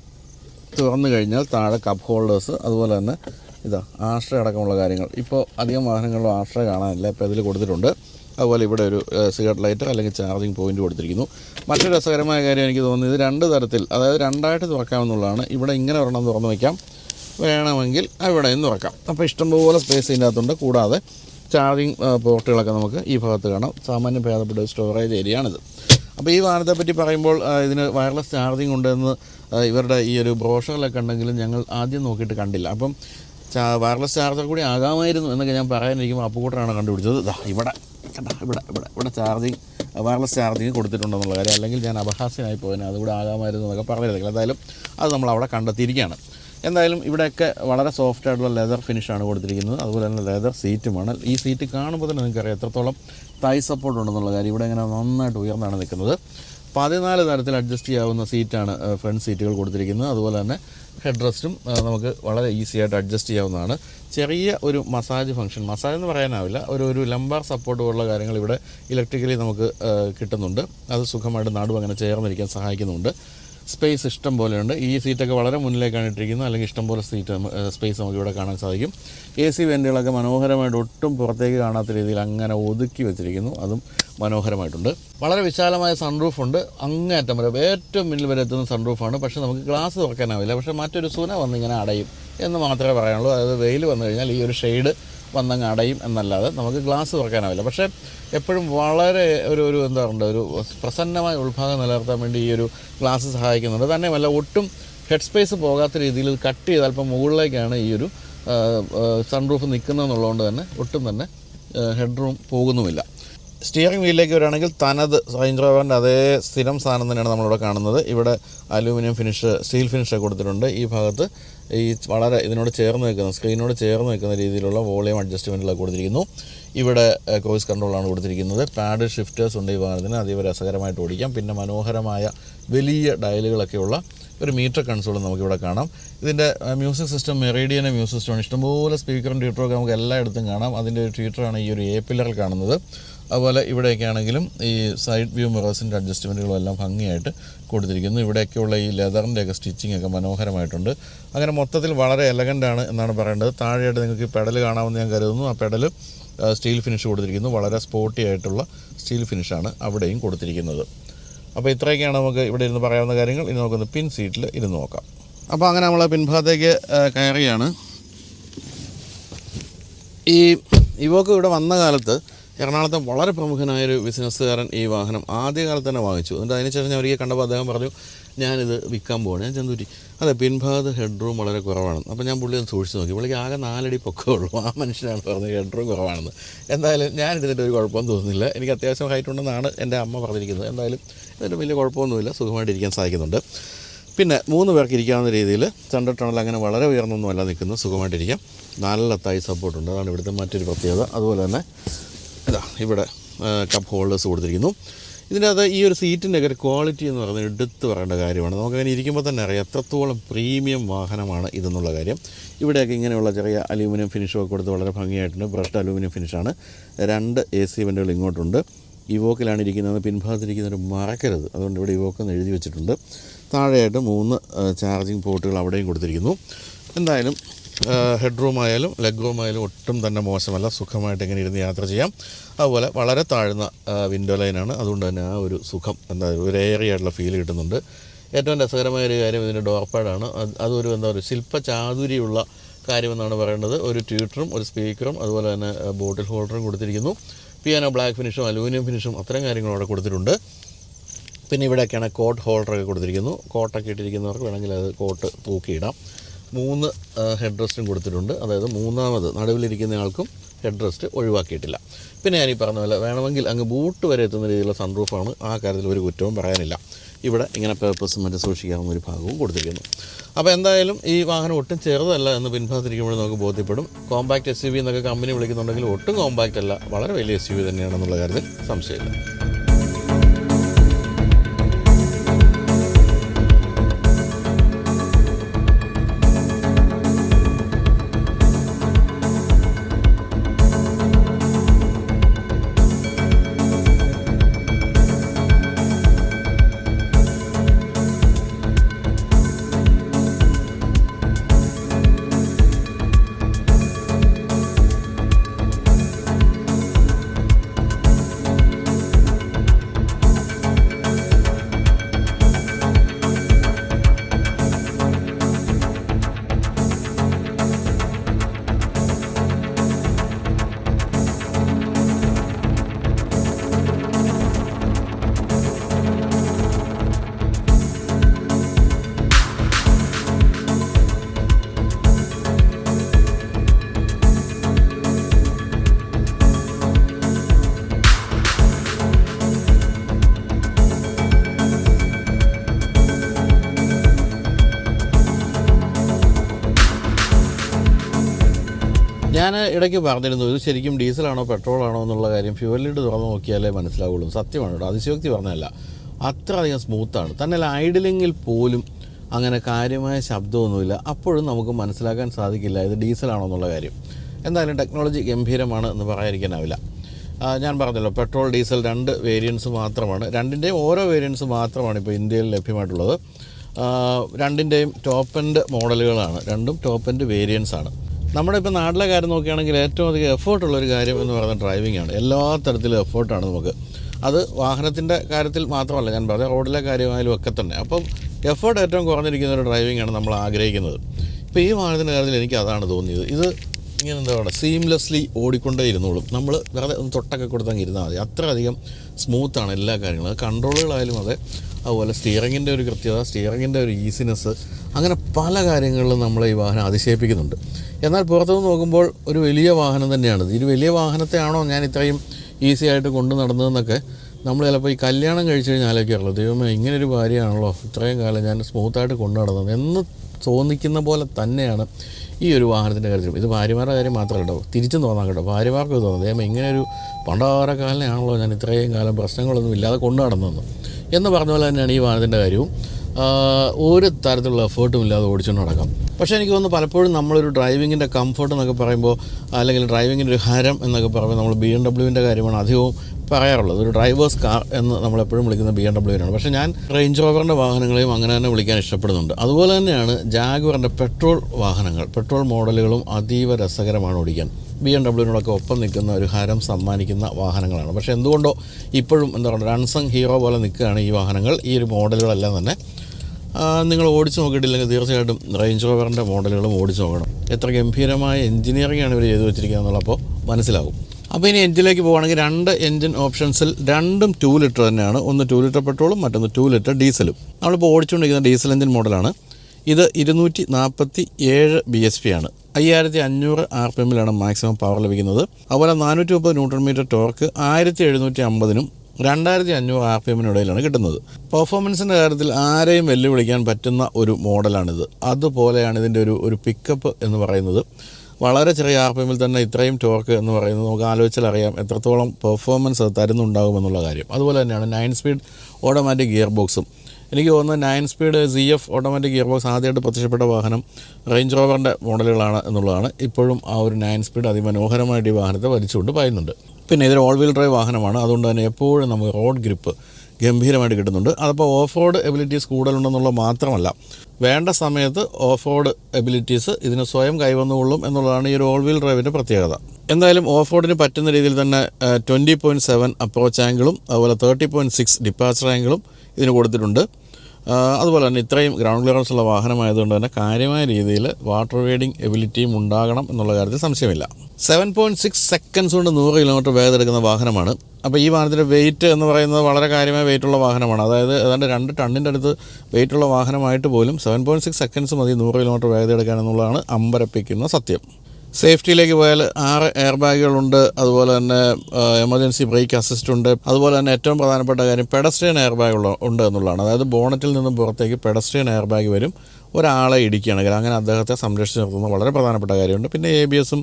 തുറന്നു കഴിഞ്ഞാൽ താഴെ കപ്പ് ഹോൾഡേഴ്സ് അതുപോലെ തന്നെ ഇതാ ആശ്രയ അടക്കമുള്ള കാര്യങ്ങൾ. ഇപ്പോൾ അധികം വാഹനങ്ങളിലും ആശ്രയ കാണാനില്ല. ഇപ്പോൾ ഇതിൽ കൊടുത്തിട്ടുണ്ട്. അതുപോലെ ഇവിടെ ഒരു സിഗരറ്റ് ലൈറ്റർ അല്ലെങ്കിൽ ചാർജിങ് പോയിന്റ് കൊടുത്തിരിക്കുന്നു. മറ്റൊരു രസകരമായ കാര്യം എനിക്ക് തോന്നുന്നത് ഇത് രണ്ട് തരത്തിൽ അതായത് രണ്ടായിട്ട് തുറക്കാമെന്നുള്ളതാണ്. ഇവിടെ ഇങ്ങനെ ഒരെണ്ണം തുറന്ന് വയ്ക്കാം വേണമെങ്കിൽ അവിടെ നിന്ന് തുറക്കാം. അപ്പോൾ ഇഷ്ടംപോലെ സ്പേസ് ഇതിനകത്തുണ്ട് കൂടാതെ ചാർജിങ് പോർട്ടുകളൊക്കെ നമുക്ക് ഈ ഭാഗത്ത് കാണാം. സാമാന്യം ഭേദപ്പെട്ട സ്റ്റോറേജ് ഏരിയയാണിത് അപ്പോൾ ഈ വാഹനത്തെ പറ്റി പറയുമ്പോൾ ഇതിന് വയർലെസ് ചാർജിങ് ഉണ്ടെന്ന് ഇവരുടെ ഈ ഒരു ബ്രോഷറിലൊക്കെ ഉണ്ടെങ്കിലും ഞങ്ങൾ ആദ്യം നോക്കിയിട്ട് കണ്ടില്ല. അപ്പം വയർലെസ് ചാർജർ കൂടി ആകാമായിരുന്നു എന്നൊക്കെ ഞാൻ പറയാനിരിക്കുമ്പോൾ അപ്പുകൂട്ടറാണ് കണ്ടുപിടിച്ചത്. ദാ ഇവിടെ. കണ്ടോ, ഇവിടെ ഇവിടെ ഇവിടെ ചാർജിങ് വയർലെസ് ചാർജിങ് കൊടുത്തിട്ടുണ്ടെന്നുള്ള കാര്യം. അല്ലെങ്കിൽ ഞാൻ അപഹാസ്യനായി പോയതിന് അതുകൂടെ ആകാമായിരുന്നു എന്നൊക്കെ പറഞ്ഞിരുന്നില്ല എന്തായാലും അത് നമ്മൾ അവിടെ കണ്ടെത്തിയിരിക്കുകയാണ്. എന്തായാലും ഇവിടെയൊക്കെ വളരെ സോഫ്റ്റ് ആയിട്ടുള്ള ലെതർ ഫിനിഷാണ് കൊടുത്തിരിക്കുന്നത്. അതുപോലെ തന്നെ ലെതർ സീറ്റുമാണ് ഈ സീറ്റ് കാണുമ്പോൾ തന്നെ നിങ്ങൾക്കറിയാം എത്രത്തോളം തൈ സപ്പോർട്ട് ഉണ്ടെന്നുള്ള കാര്യം. ഇവിടെ ഇങ്ങനെ നന്നായിട്ട് ഉയർന്നാണ് നിൽക്കുന്നത്. പതിനാല് തരത്തിൽ അഡ്ജസ്റ്റ് ചെയ്യാവുന്ന സീറ്റാണ് ഫ്രണ്ട് സീറ്റുകൾ കൊടുത്തിരിക്കുന്നത്. അതുപോലെ തന്നെ ഹെഡ് റെസ്റ്റും നമുക്ക് വളരെ ഈസി ആയിട്ട് അഡ്ജസ്റ്റ് ചെയ്യാവുന്നതാണ്. ചെറിയ ഒരു മസാജ് ഫംഗ്ഷൻ മസാജ് എന്ന് പറയാനാവില്ല. ഒരു ഒരു ലംബാർ സപ്പോർട്ട് പോലുള്ള കാര്യങ്ങൾ ഇവിടെ ഇലക്ട്രിക്കലി നമുക്ക് കിട്ടുന്നുണ്ട്. അത് സുഖമായിട്ട് നടുവ് അങ്ങനെ ചേർന്നിരിക്കാൻ സഹായിക്കുന്നുണ്ട്. സ്പേസ് ഇഷ്ടം പോലെയുണ്ട്. ഈ സീറ്റൊക്കെ വളരെ മുന്നിലേക്കാണ് ഇട്ടിരിക്കുന്നത്. അല്ലെങ്കിൽ ഇഷ്ടം പോലെ സീറ്റ് സ്പേസ് നമുക്ക് ഇവിടെ കാണാൻ സാധിക്കും. എ സി വെന്റുകളൊക്കെ മനോഹരമായിട്ട് ഒട്ടും പുറത്തേക്ക് കാണാത്ത രീതിയിൽ അങ്ങനെ ഒതുക്കി വെച്ചിരിക്കുന്നു. അതും മനോഹരമായിട്ടുണ്ട്. വളരെ വിശാലമായ സൺറൂഫ് ഉണ്ട്. അങ്ങേറ്റം വരെ ഏറ്റവും മുന്നിൽ വരെ എത്തുന്ന സൺറൂഫാണ് പക്ഷേ നമുക്ക് ഗ്ലാസ് തുറക്കാനാവില്ല. പക്ഷേ മറ്റൊരു സുന വന്നിങ്ങനെ അടയും എന്ന് മാത്രമേ പറയാനുള്ളൂ. അതായത് വെയിൽ വന്നു കഴിഞ്ഞാൽ ഈ ഒരു ഷെയ്ഡ് വന്നങ്ങ് അടയും എന്നല്ലാതെ നമുക്ക് ഗ്ലാസ് തുറക്കാനാവില്ല. പക്ഷേ എപ്പോഴും വളരെ ഒരു ഒരു എന്താ പറയുക ഒരു പ്രസന്നമായ ഉത്ഭാഗം നിലനിർത്താൻ വേണ്ടി ഈ ഒരു ഗ്ലാസ് സഹായിക്കുന്നുണ്ട്. തന്നെയുമല്ല ഒട്ടും ഹെഡ് സ്പേസ് പോകാത്ത രീതിയിൽ കട്ട് ചെയ്ത് അല്പം മുകളിലേക്കാണ് ഈ ഒരു സൺറൂഫ് നിൽക്കുന്നതെന്നുള്ളതുകൊണ്ട് തന്നെ ഒട്ടും തന്നെ ഹെഡ് റൂം പോകുന്നുമില്ല. സ്റ്റിയറിംഗ് വീലിലേക്ക് വരികയാണെങ്കിൽ തനത് റേഞ്ച് റോവറിന്റെ അതേ സ്ഥിരം സാധനം തന്നെയാണ് നമ്മളിവിടെ കാണുന്നത്. ഇവിടെ അലൂമിനിയം ഫിനിഷ് സ്റ്റീൽ ഫിനിഷ് കൊടുത്തിട്ടുണ്ട്. ഈ ഭാഗത്ത് ഈ വളരെ ഇതിനോട് ചേർന്ന് നിൽക്കുന്ന സ്ക്രീനോട് ചേർന്ന് നിൽക്കുന്ന രീതിയിലുള്ള വോളിയം അഡ്ജസ്റ്റ്മെന്റിലൊക്കെ കൊടുത്തിരിക്കുന്നു. ഇവിടെ ക്രോയിസ് കൺട്രോളാണ് കൊടുത്തിരിക്കുന്നത്. പാഡ് ഷിഫ്റ്റേഴ്സ് ഉണ്ട് ഈ വാഹനത്തിന്. അതീവ രസകരമായിട്ട് ഓടിക്കാം. പിന്നെ മനോഹരമായ വലിയ ഡയലുകളൊക്കെയുള്ള ഒരു മീറ്റർ കൺസോൾ നമുക്കിവിടെ കാണാം. ഇതിന്റെ മ്യൂസിക് സിസ്റ്റം മെറീഡിയനെ മ്യൂസിക് സിസ്റ്റമാണ് ഇഷ്ടംപോലെ സ്പീക്കറും ട്യൂട്ടറൊക്കെ നമുക്ക് എല്ലായിടത്തും കാണാം. അതിന്റെ ഒരു ട്യൂട്ടറാണ് ഈ ഒരു എ പില്ലറിൽ കാണുന്നത്. അതുപോലെ ഇവിടെയൊക്കെ ആണെങ്കിലും ഈ സൈഡ് വ്യൂ മിറേഴ്സിന്റെ അഡ്ജസ്റ്റ്മെന്റുകളും എല്ലാം ഭംഗിയായിട്ട് കൊടുത്തിരിക്കുന്നു. ഇവിടെയൊക്കെയുള്ള ഈ ലെതറിന്റെയൊക്കെ സ്റ്റിച്ചിങ് ഒക്കെ മനോഹരമായിട്ടുണ്ട്. അങ്ങനെ മൊത്തത്തിൽ വളരെ എലഗന്റ് ആണ് എന്നാണ് പറയേണ്ടത്. താഴെയായിട്ട് നിങ്ങൾക്ക് പെഡൽ കാണാമെന്ന് ഞാൻ കരുതുന്നു. ആ പെഡൽ സ്റ്റീൽ ഫിനിഷ് കൊടുത്തിരിക്കുന്നു. വളരെ സ്പോർട്ടി ആയിട്ടുള്ള സ്റ്റീൽ ഫിനിഷാണ് അവിടെയും കൊടുത്തിരിക്കുന്നത്. അപ്പോൾ ഇത്രയൊക്കെയാണ് നമുക്ക് ഇവിടെ ഇരുന്ന് പറയാവുന്ന കാര്യങ്ങൾ. ഇനി നോക്കുന്നത് പിൻ സീറ്റിൽ ഇരുന്ന് നോക്കാം. അപ്പോൾ അങ്ങനെ നമ്മൾ പിൻഭാഗത്തേക്ക് കയറിയാണ് ഈ ഇവക്ക് ഇവിടെ വന്ന കാലത്ത് എറണാകുളത്തെ വളരെ പ്രമുഖനായൊരു ബിസിനസ്സുകാരൻ ഈ വാഹനം ആദ്യകാലത്ത് തന്നെ വാങ്ങിച്ചു. എന്നിട്ട് അതിനുശേഷം ഞാൻ ഒരിക്കൽ കണ്ടപ്പോൾ അദ്ദേഹം പറഞ്ഞു ഞാനിത് വിൽക്കാൻ പോവാണ് ഞാൻ ചെന്തൂരി അതെ പിൻഭാഗത്ത് ഹെഡ് റൂം വളരെ കുറവാണ്. അപ്പോൾ ഞാൻ പുള്ളി ഒന്ന് സൂക്ഷിച്ച് നോക്കി. പുള്ളിക്ക് ആകെ നാലടി പൊക്കമേ ഉള്ളൂ. ആ മനുഷ്യനാണ് പറഞ്ഞത് ഹെഡ് റൂം കുറവാണെന്ന്. എന്തായാലും ഞാൻ ഇതിന്റെ ഒരു കുഴപ്പമൊന്നും തോന്നുന്നില്ല. എനിക്ക് അത്യാവശ്യം ഹൈറ്റ് ഉണ്ടെന്നാണ് എന്റെ അമ്മ പറഞ്ഞിരിക്കുന്നത്. എന്തായാലും ഇതിന്റെ വലിയ കുഴപ്പമൊന്നുമില്ല. സുഖമായിട്ടിരിക്കാൻ സാധിക്കുന്നുണ്ട്. പിന്നെ മൂന്ന് പേർക്ക് ഇരിക്കാവുന്ന രീതിയിൽ സെൻട്രൽ ടണൽ അങ്ങനെ വളരെ ഉയർന്നൊന്നുമല്ല നിൽക്കുന്നു. സുഖമായിട്ടിരിക്കാം. നല്ല തൈ സപ്പോർട്ടുണ്ട് അതാണ് ഇവിടുത്തെ മറ്റൊരു പ്രത്യേകത. അതുപോലെ തന്നെ ഇതാ ഇവിടെ കപ്പ് ഹോൾഡേഴ്സ് കൊടുത്തിരിക്കുന്നു. ഇതിന്റെ അകത്ത് ഈ ഒരു സീറ്റിന്റെയൊക്കെ ഒരു ക്വാളിറ്റി എന്ന് പറയുന്നത് എടുത്ത് പറയേണ്ട കാര്യമാണ്. നമുക്കങ്ങനെ ഇരിക്കുമ്പോൾ തന്നെ അറിയാം എത്രത്തോളം പ്രീമിയം വാഹനമാണ് ഇതെന്നുള്ള കാര്യം. ഇവിടെയൊക്കെ ഇങ്ങനെയുള്ള ചെറിയ അലൂമിനിയം ഫിനിഷൊക്കെ കൊടുത്ത് വളരെ ഭംഗിയായിട്ടുണ്ട്. ബ്രഷ്ഡ് അലൂമിനിയം ഫിനിഷാണ് രണ്ട് എ സി വെന്റുകൾ ഇങ്ങോട്ടുണ്ട്. ഇവോക്കിലാണ് ഇരിക്കുന്നത് പിൻഭാഗത്തിരിക്കുന്നവർ മറക്കരുത്. അതുകൊണ്ട് ഇവിടെ ഇവോക്ക് എന്ന് എഴുതി വെച്ചിട്ടുണ്ട്. താഴെയായിട്ട് മൂന്ന് ചാർജിങ് പോർട്ടുകൾ അവിടെയും കൊടുത്തിരിക്കുന്നു. എന്തായാലും ഹെഡ് റൂം ആയാലും ലെഗ് റൂം ആയാലും ഒട്ടും തന്നെ മോശമല്ല. സുഖമായിട്ട് ഇങ്ങനെ ഇരുന്ന് യാത്ര ചെയ്യാം. അതുപോലെ വളരെ താഴ്ന്ന വിൻഡോ ലൈനാണ് അതുകൊണ്ട് തന്നെ ആ ഒരു സുഖം എന്താ ഒരു ഏറിയ ആയിട്ടുള്ള ഫീൽ കിട്ടുന്നുണ്ട്. ഏറ്റവും രസകരമായ ഒരു കാര്യം ഇതിന്റെ ഡോർ അത് അതൊരു എന്താ പറയുക ശില്പ ചാതുരിയുള്ള കാര്യമെന്നാണ് പറയേണ്ടത്. ഒരു ട്യൂട്ടറും ഒരു സ്പീക്കറും അതുപോലെ തന്നെ ബോട്ടിൽ ഹോൾഡറും കൊടുത്തിരിക്കുന്നു. പിയാനോ ബ്ലാക്ക് ഫിനിഷും അലൂമിനിയം ഫിനിഷും അത്തരം കാര്യങ്ങളും അവിടെ കൊടുത്തിട്ടുണ്ട്. പിന്നെ ഇവിടെയൊക്കെയാണ് കോട്ട് ഹോൾഡറൊക്കെ കൊടുത്തിരിക്കുന്നു. കോട്ടൊക്കെ ഇട്ടിരിക്കുന്നവർക്ക് വേണമെങ്കിൽ അത് കോട്ട് തൂക്കിയിടാം. മൂന്ന് ഹെഡ് റെസ്റ്റും കൊടുത്തിട്ടുണ്ട്. അതായത് മൂന്നാമത് നടുവിലിരിക്കുന്ന ആൾക്കും ഹെഡ് റെസ്റ്റ് ഒഴിവാക്കിയിട്ടില്ല. പിന്നെ ഞാൻ ഈ പറഞ്ഞ പോലെ വേണമെങ്കിൽ അങ്ങ് ബൂട്ട് വരെ എത്തുന്ന രീതിയിലുള്ള സൺറൂഫാണ് ആ കാര്യത്തിൽ ഒരു കുറ്റവും പറയാനില്ല. ഇവിടെ ഇങ്ങനെ പേപ്പേഴ്സ് മറ്റും സൂക്ഷിക്കാവുന്ന ഒരു ഭാഗവും കൊടുത്തിരിക്കുന്നു. അപ്പോൾ എന്തായാലും ഈ വാഹനം ഒട്ടും ചെറുതല്ല എന്ന് പിൻഭാഗത്തിരിക്കുമ്പോൾ നമുക്ക് ബോധ്യപ്പെടും. കോമ്പാക്ട് എസ് യു വി എന്നൊക്കെ കമ്പനി വിളിക്കുന്നുണ്ടെങ്കിൽ ഒട്ടും കോമ്പാക്റ്റ് അല്ല. വളരെ വലിയ എസ് യു വി തന്നെയാണെന്നുള്ള കാര്യത്തിൽ സംശയമില്ല. ഇടയ്ക്ക് പറഞ്ഞിരുന്നു ഇത് ശരിക്കും ഡീസലാണോ പെട്രോളാണോ എന്നുള്ള കാര്യം ഫ്യൂവൽ ലിഡ് തുറന്ന് നോക്കിയാലേ മനസ്സിലാവുള്ളൂ. സത്യമാണ് കേട്ടോ അതിശയോക്തി പറഞ്ഞതല്ല. അത്രയധികം സ്മൂത്താണ്. തന്നെ ഐഡിലിങ്ങിൽ പോലും അങ്ങനെ കാര്യമായ ശബ്ദമൊന്നുമില്ല. അപ്പോഴും നമുക്ക് മനസ്സിലാക്കാൻ സാധിക്കില്ല ഇത് ഡീസലാണോ എന്നുള്ള കാര്യം. എന്തായാലും ടെക്നോളജി ഗംഭീരമാണ് എന്ന് പറയാതിരിക്കാനാവില്ല ഞാൻ പറഞ്ഞല്ലോ പെട്രോൾ ഡീസൽ രണ്ട് വേരിയൻസ് മാത്രമാണ്. രണ്ടിന്റെയും ഓരോ വേരിയൻസ് മാത്രമാണ് ഇപ്പോൾ ഇന്ത്യയിൽ ലഭ്യമായിട്ടുള്ളത്. രണ്ടിന്റെയും ടോപ്പ് എൻഡ് മോഡലുകളാണ് രണ്ടും ടോപ്പ് എൻഡ് വേരിയൻസ് ആണ്. നമ്മുടെ ഇപ്പോൾ നാട്ടിലെ കാര്യം നോക്കുകയാണെങ്കിൽ ഏറ്റവും അധികം എഫേർട്ടുള്ള ഒരു കാര്യം എന്ന് പറയുന്നത് ഡ്രൈവിംഗ് ആണ്. എല്ലാ തരത്തിലും എഫേർട്ടാണ് നമുക്ക്. അത് വാഹനത്തിന്റെ കാര്യത്തിൽ മാത്രമല്ല ഞാൻ പറഞ്ഞത് റോഡിലെ കാര്യമായാലും ഒക്കെ തന്നെ. അപ്പം എഫേർട്ട് ഏറ്റവും കുറഞ്ഞിരിക്കുന്ന ഒരു ഡ്രൈവിംഗ് ആണ് നമ്മൾ ആഗ്രഹിക്കുന്നത്. ഇപ്പോൾ ഈ വാഹനത്തിന്റെ കാര്യത്തിൽ എനിക്ക് അതാണ് തോന്നിയത്. ഇത് ഇങ്ങനെ എന്താ പറയുക സീംലെസ്ലി ഓടിക്കൊണ്ടേ ഇരുന്നോളും. നമ്മൾ വെറുതെ ഒന്ന് തൊട്ടൊക്കെ കൊടുത്തങ്ങ് ഇരുന്നാൽ മതി. അത്രയധികം സ്മൂത്താണ് എല്ലാ കാര്യങ്ങളും. കൺട്രോളുകളായാലും അതെ. അതുപോലെ സ്റ്റിയറിങ്ങിന്റെ ഒരു കൃത്യത സ്റ്റിയറിങ്ങിന്റെ ഒരു ഈസിനെസ് അങ്ങനെ പല കാര്യങ്ങളിലും നമ്മളെ ഈ വാഹനം അതിശയിപ്പിക്കുന്നുണ്ട്. എന്നാൽ പുറത്തുനിന്ന് നോക്കുമ്പോൾ ഒരു വലിയ വാഹനം തന്നെയാണ്. ഈ വലിയ വാഹനത്തെയാണോ ഞാൻ ഇത്രയും ഈസി ആയിട്ട് കൊണ്ടു നടന്നതെന്നൊക്കെ നമ്മൾ ചിലപ്പോൾ ഈ കല്യാണം കഴിച്ചു കഴിഞ്ഞാൽ ആലോചിക്കാറുള്ളൂ. ദൈവമേ ഇങ്ങനൊരു ഭാര്യയാണല്ലോ ഇത്രയും കാലം ഞാൻ സ്മൂത്തായിട്ട് കൊണ്ടു നടന്നത് എന്ന് തോന്നിക്കുന്ന പോലെ തന്നെയാണ് ഈ ഒരു വാഹനത്തിന്റെ കാര്യത്തിലും. ഇത് ഭാര്യമാരുടെ കാര്യം മാത്രമല്ല കേട്ടോ. തിരിച്ചും തോന്നാം കേട്ടോ. ഭാര്യമാർക്ക് ഇത് തോന്നാം. ദൈവം ഇങ്ങനെ ഒരു പണ്ടാരക്കാലനെയാണല്ലോ ഞാൻ ഇത്രയും കാലം പ്രശ്നങ്ങളൊന്നും ഇല്ലാതെ കൊണ്ടു നടന്നതെന്ന് എന്ന് പറഞ്ഞ പോലെ തന്നെയാണ് ഈ വാഹനത്തിന്റെ കാര്യവും. ഒരു തരത്തിലുള്ള എഫേർട്ടും ഇല്ലാതെ ഓടിച്ചുകൊണ്ട് നടക്കാം. പക്ഷേ എനിക്ക് തോന്നുന്നു പലപ്പോഴും നമ്മളൊരു ഡ്രൈവിങ്ങിന്റെ കംഫർട്ട് എന്നൊക്കെ പറയുമ്പോൾ അല്ലെങ്കിൽ ഡ്രൈവിങ്ങിന്റെ ഒരു ഹരം എന്നൊക്കെ പറയുമ്പോൾ നമ്മൾ ബി എം ഡബ്ല്യുവിന്റെ കാര്യമാണ് അധികവും പറയാറുള്ളത്. ഒരു ഡ്രൈവേഴ്സ് കാർ എന്ന് നമ്മളെപ്പോഴും വിളിക്കുന്ന ബി എം ഡബ്ല്യുവിനാണ് പക്ഷേ ഞാൻ റേഞ്ച് റോവറിന്റെ വാഹനങ്ങളെയും അങ്ങനെ തന്നെ വിളിക്കാൻ ഇഷ്ടപ്പെടുന്നുണ്ട്. അതുപോലെ തന്നെയാണ് ജാഗുവറിന്റെ പെട്രോൾ വാഹനങ്ങൾ. പെട്രോൾ മോഡലുകളും അതീവ രസകരമാണ് ഓടിക്കാൻ. ബി എം ഡബ്ല്യുവിനോടൊക്കെ ഒപ്പം നിൽക്കുന്ന ഒരു ഹരം സമ്മാനിക്കുന്ന വാഹനങ്ങളാണ്. പക്ഷേ എന്തുകൊണ്ടോ ഇപ്പോഴും എന്താ പറയുക റൺസങ് ഹീറോ പോലെ നിൽക്കുകയാണ് ഈ വാഹനങ്ങൾ. ഈ ഒരു മോഡലുകളെല്ലാം തന്നെ നിങ്ങൾ ഓടിച്ച് നോക്കിയിട്ടില്ലെങ്കിൽ തീർച്ചയായിട്ടും റേഞ്ച് റോവറിന്റെ മോഡലുകളും ഓടിച്ച് നോക്കണം. എത്ര ഗംഭീരമായ എഞ്ചിനീയറിംഗ് ആണ് ഇവർ ചെയ്തു വെച്ചിരിക്കുക എന്നുള്ളപ്പോൾ മനസ്സിലാകും അപ്പോൾ ഇനി എഞ്ചിനിലേക്ക് പോകുകയാണെങ്കിൽ രണ്ട് എഞ്ചിൻ ഓപ്ഷൻസിൽ രണ്ടും ടു ലിറ്റർ തന്നെയാണ്. ഒന്ന് ടു ലിറ്റർ പെട്രോളും മറ്റൊന്ന് ടു ലിറ്റർ ഡീസലും നമ്മളിപ്പോൾ ഓടിച്ചുകൊണ്ടിരിക്കുന്ന ഡീസൽ എഞ്ചിൻ മോഡലാണ് ഇത് ഇരുന്നൂറ്റി നാൽപ്പത്തി ഏഴ് ബി എസ് പി ആണ്. അയ്യായിരത്തി അഞ്ഞൂറ് ആർ പി എമ്മിലാണ് മാക്സിമം പവർ ലഭിക്കുന്നത്. അതുപോലെ നാനൂറ്റി മുപ്പത് ന്യൂട്രൺ മീറ്റർ ടോർക്ക് ആയിരത്തി എഴുന്നൂറ്റി അമ്പതിനും രണ്ടായിരത്തി അഞ്ഞൂറ് ആർ പി എമ്മിനിടയിലാണ് കിട്ടുന്നത്. പെർഫോമൻസിന്റെ കാര്യത്തിൽ ആരെയും വെല്ലുവിളിക്കാൻ പറ്റുന്ന ഒരു മോഡലാണിത്. അതുപോലെയാണ് ഇതിന്റെ ഒരു ഒരു പിക്കപ്പ് എന്ന് പറയുന്നത്. വളരെ ചെറിയ ആർ പി എമ്മിൽ തന്നെ ഇത്രയും ടോർക്ക് എന്ന് പറയുന്നത് നമുക്ക് ആലോചിച്ചാൽ അറിയാം എത്രത്തോളം പെർഫോമൻസ് അത് തരുന്നുണ്ടാകുമെന്നുള്ള കാര്യം. അതുപോലെ തന്നെയാണ് നയൻ സ്പീഡ് ഓട്ടോമാറ്റിക് ഗിയർ ബോക്സും എനിക്ക് തോന്നുന്നത് nine speed C F automatic gear box ആദ്യമായിട്ട് പ്രത്യക്ഷപ്പെട്ട വാഹനം റേഞ്ച് റോവറിന്റെ മോഡലുകളാണ് എന്നുള്ളതാണ്. ഇപ്പോഴും ആ ഒരു നയൻ സ്പീഡ് അതിമനോഹരമായിട്ട് ഈ വാഹനത്തെ വലിച്ചുകൊണ്ട് പറയുന്നുണ്ട്. പിന്നെ ഇതൊരു ഓൾ വീൽ ഡ്രൈവ് വാഹനമാണ്. അതുകൊണ്ട് തന്നെ എപ്പോഴും നമുക്ക് റോഡ് ഗ്രിപ്പ് ഗംഭീരമായിട്ട് കിട്ടുന്നുണ്ട്. അതപ്പോൾ ഓഫ് റോഡ് എബിലിറ്റീസ് കൂടുതലുണ്ടെന്നുള്ളത് മാത്രമല്ല വേണ്ട സമയത്ത് ഓഫ് റോഡ് എബിലിറ്റീസ് ഇതിന് സ്വയം കൈവന്നുകൊള്ളും എന്നുള്ളതാണ് ഈ ഒരു ഓൾ വീൽ ഡ്രൈവിന്റെ പ്രത്യേകത. എന്തായാലും ഓഫ് റോഡിന് പറ്റുന്ന രീതിയിൽ തന്നെ ട്വന്റി പോയിന്റ് സെവൻ അപ്രോച്ച് ആംഗിളും അതുപോലെ തേർട്ടി പോയിന്റ് സിക്സ് ഡിപ്പാച്ചർ ആംഗിളും ഇതിന് കൊടുത്തിട്ടുണ്ട്. അതുപോലെ തന്നെ ഇത്രയും ഗ്രൗണ്ട് ക്ലിയറൻസ് ഉള്ള വാഹനമായതുകൊണ്ട് തന്നെ കാര്യമായ രീതിയിൽ വാട്ടർ വേഡിംഗ് എബിലിറ്റിയും ഉണ്ടാകണം എന്നുള്ള കാര്യത്തിൽ സംശയമില്ല. സെവൻ പോയിന്റ് സിക്സ് സെക്കൻഡ്സ് കൊണ്ട് നൂറ് കിലോമീറ്റർ വേഗം എടുക്കുന്ന വാഹനമാണ്. അപ്പോൾ ഈ വാഹനത്തിന്റെ വെയിറ്റ് എന്ന് പറയുന്നത് വളരെ കാര്യമായ വെയിറ്റുള്ള വാഹനമാണ്. അതായത് ഏതാണ്ട് രണ്ട് ടണ്ണിന്റെ അടുത്ത് വെയിറ്റുള്ള വാഹനമായിട്ട് പോലും സെവൻ പോയിന്റ് സിക്സ് സെക്കൻഡ്സ് മതി നൂറ് കിലോമീറ്റർ വേഗത എടുക്കാൻ എന്നുള്ളതാണ് അമ്പരപ്പിക്കുന്ന സത്യം. സേഫ്റ്റിയിലേക്ക് പോയാൽ ആറ് എയർ ബാഗുകളുണ്ട് അതുപോലെ തന്നെ എമർജൻസി ബ്രേക്ക് അസിസ്റ്റ് ഉണ്ട്. അതുപോലെ തന്നെ ഏറ്റവും പ്രധാനപ്പെട്ട കാര്യം പെഡസ്ട്രിയൻ എയർ ബാഗ് ഉണ്ട് എന്നുള്ളതാണ്. അതായത് ബോണറ്റിൽ നിന്നും പുറത്തേക്ക് പെഡസ്ട്രിയൻ എയർ ബാഗ് വരും ഒരാളെ ഇടിക്കുകയാണെങ്കിൽ അങ്ങനെ അദ്ദേഹത്തെ സംരക്ഷിച്ച് നിർത്തുന്ന വളരെ പ്രധാനപ്പെട്ട കാര്യമുണ്ട്. പിന്നെ എ ബി എസും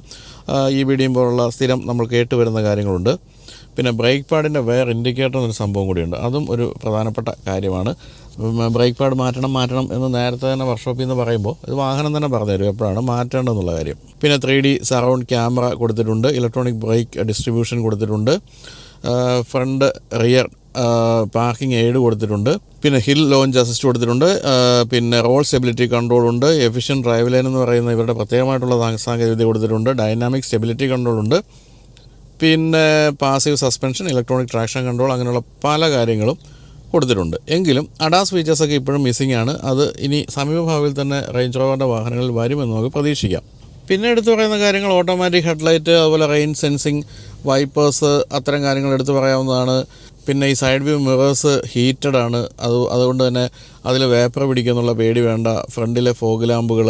ഇ ബി ഡിയും പോലുള്ള സ്ഥിരം നമ്മൾ കേട്ടുവരുന്ന കാര്യങ്ങളുണ്ട്. പിന്നെ ബ്രേക്ക് പാഡിന്റെ വേർ ഇൻഡിക്കേറ്റർ എന്നൊരു സംഭവം കൂടിയുണ്ട്. അതും ഒരു പ്രധാനപ്പെട്ട കാര്യമാണ്. ബ്രേക്ക് പാഡ് മാറ്റണം മാറ്റണം എന്ന് നേരത്തെ തന്നെ വർക്ക്ഷോപ്പിൽ നിന്ന് പറയുമ്പോൾ ഇത് വാഹനം തന്നെ പറഞ്ഞു തരും എപ്പോഴാണ് മാറ്റേണ്ടതെന്നുള്ള കാര്യം. പിന്നെ ത്രീ ഡി സറൗണ്ട് ക്യാമറ കൊടുത്തിട്ടുണ്ട് ഇലക്ട്രോണിക് ബ്രേക്ക് ഡിസ്ട്രിബ്യൂഷൻ കൊടുത്തിട്ടുണ്ട് ഫ്രണ്ട് റിയർ പാർക്കിംഗ് എയ്ഡ് കൊടുത്തിട്ടുണ്ട് പിന്നെ ഹിൽ ലോഞ്ച് അസിസ്റ്റ് കൊടുത്തിട്ടുണ്ട് പിന്നെ റോൾ സ്റ്റെബിലിറ്റി കൺട്രോൾ ഉണ്ട് എഫിഷ്യൻ ഡ്രൈവ് ലൈൻ എന്ന് പറയുന്ന ഇവരുടെ പ്രത്യേകമായിട്ടുള്ള സാങ്കേതികവിദ്യ കൊടുത്തിട്ടുണ്ട് ഡൈനാമിക് സ്റ്റെബിലിറ്റി കൺട്രോൾ ഉണ്ട് പിന്നെ passive suspension electronic traction control അങ്ങനെയുള്ള പല കാര്യങ്ങളും കൊടുത്തിട്ടുണ്ട്. എങ്കിലും അഡാസ് ഫീച്ചേഴ്സൊക്കെ ഇപ്പോഴും മിസ്സിംഗ് ആണ്. അത് ഇനി സമീപഭാവിയിൽ തന്നെ റേഞ്ച് റോവറിന്റെ വാഹനങ്ങളിൽ വരുമെന്ന് നമുക്ക് പ്രതീക്ഷിക്കാം. പിന്നെ എടുത്തു പറയുന്ന കാര്യങ്ങൾ ഓട്ടോമാറ്റിക് ഹെഡ്ലൈറ്റ് അതുപോലെ റെയിൻ സെൻസിങ് വൈപ്പേഴ്സ് അത്തരം കാര്യങ്ങൾ എടുത്തു പറയാവുന്നതാണ്. പിന്നെ ഈ സൈഡ് വ്യൂ മിറേഴ്സ് ഹീറ്റഡ് ആണ്. അത് അതുകൊണ്ട് തന്നെ അതിൽ വേപ്പർ പിടിക്കുന്നുള്ള പേടി വേണ്ട. ഫ്രണ്ടിലെ ഫോഗ് ലാമ്പുകൾ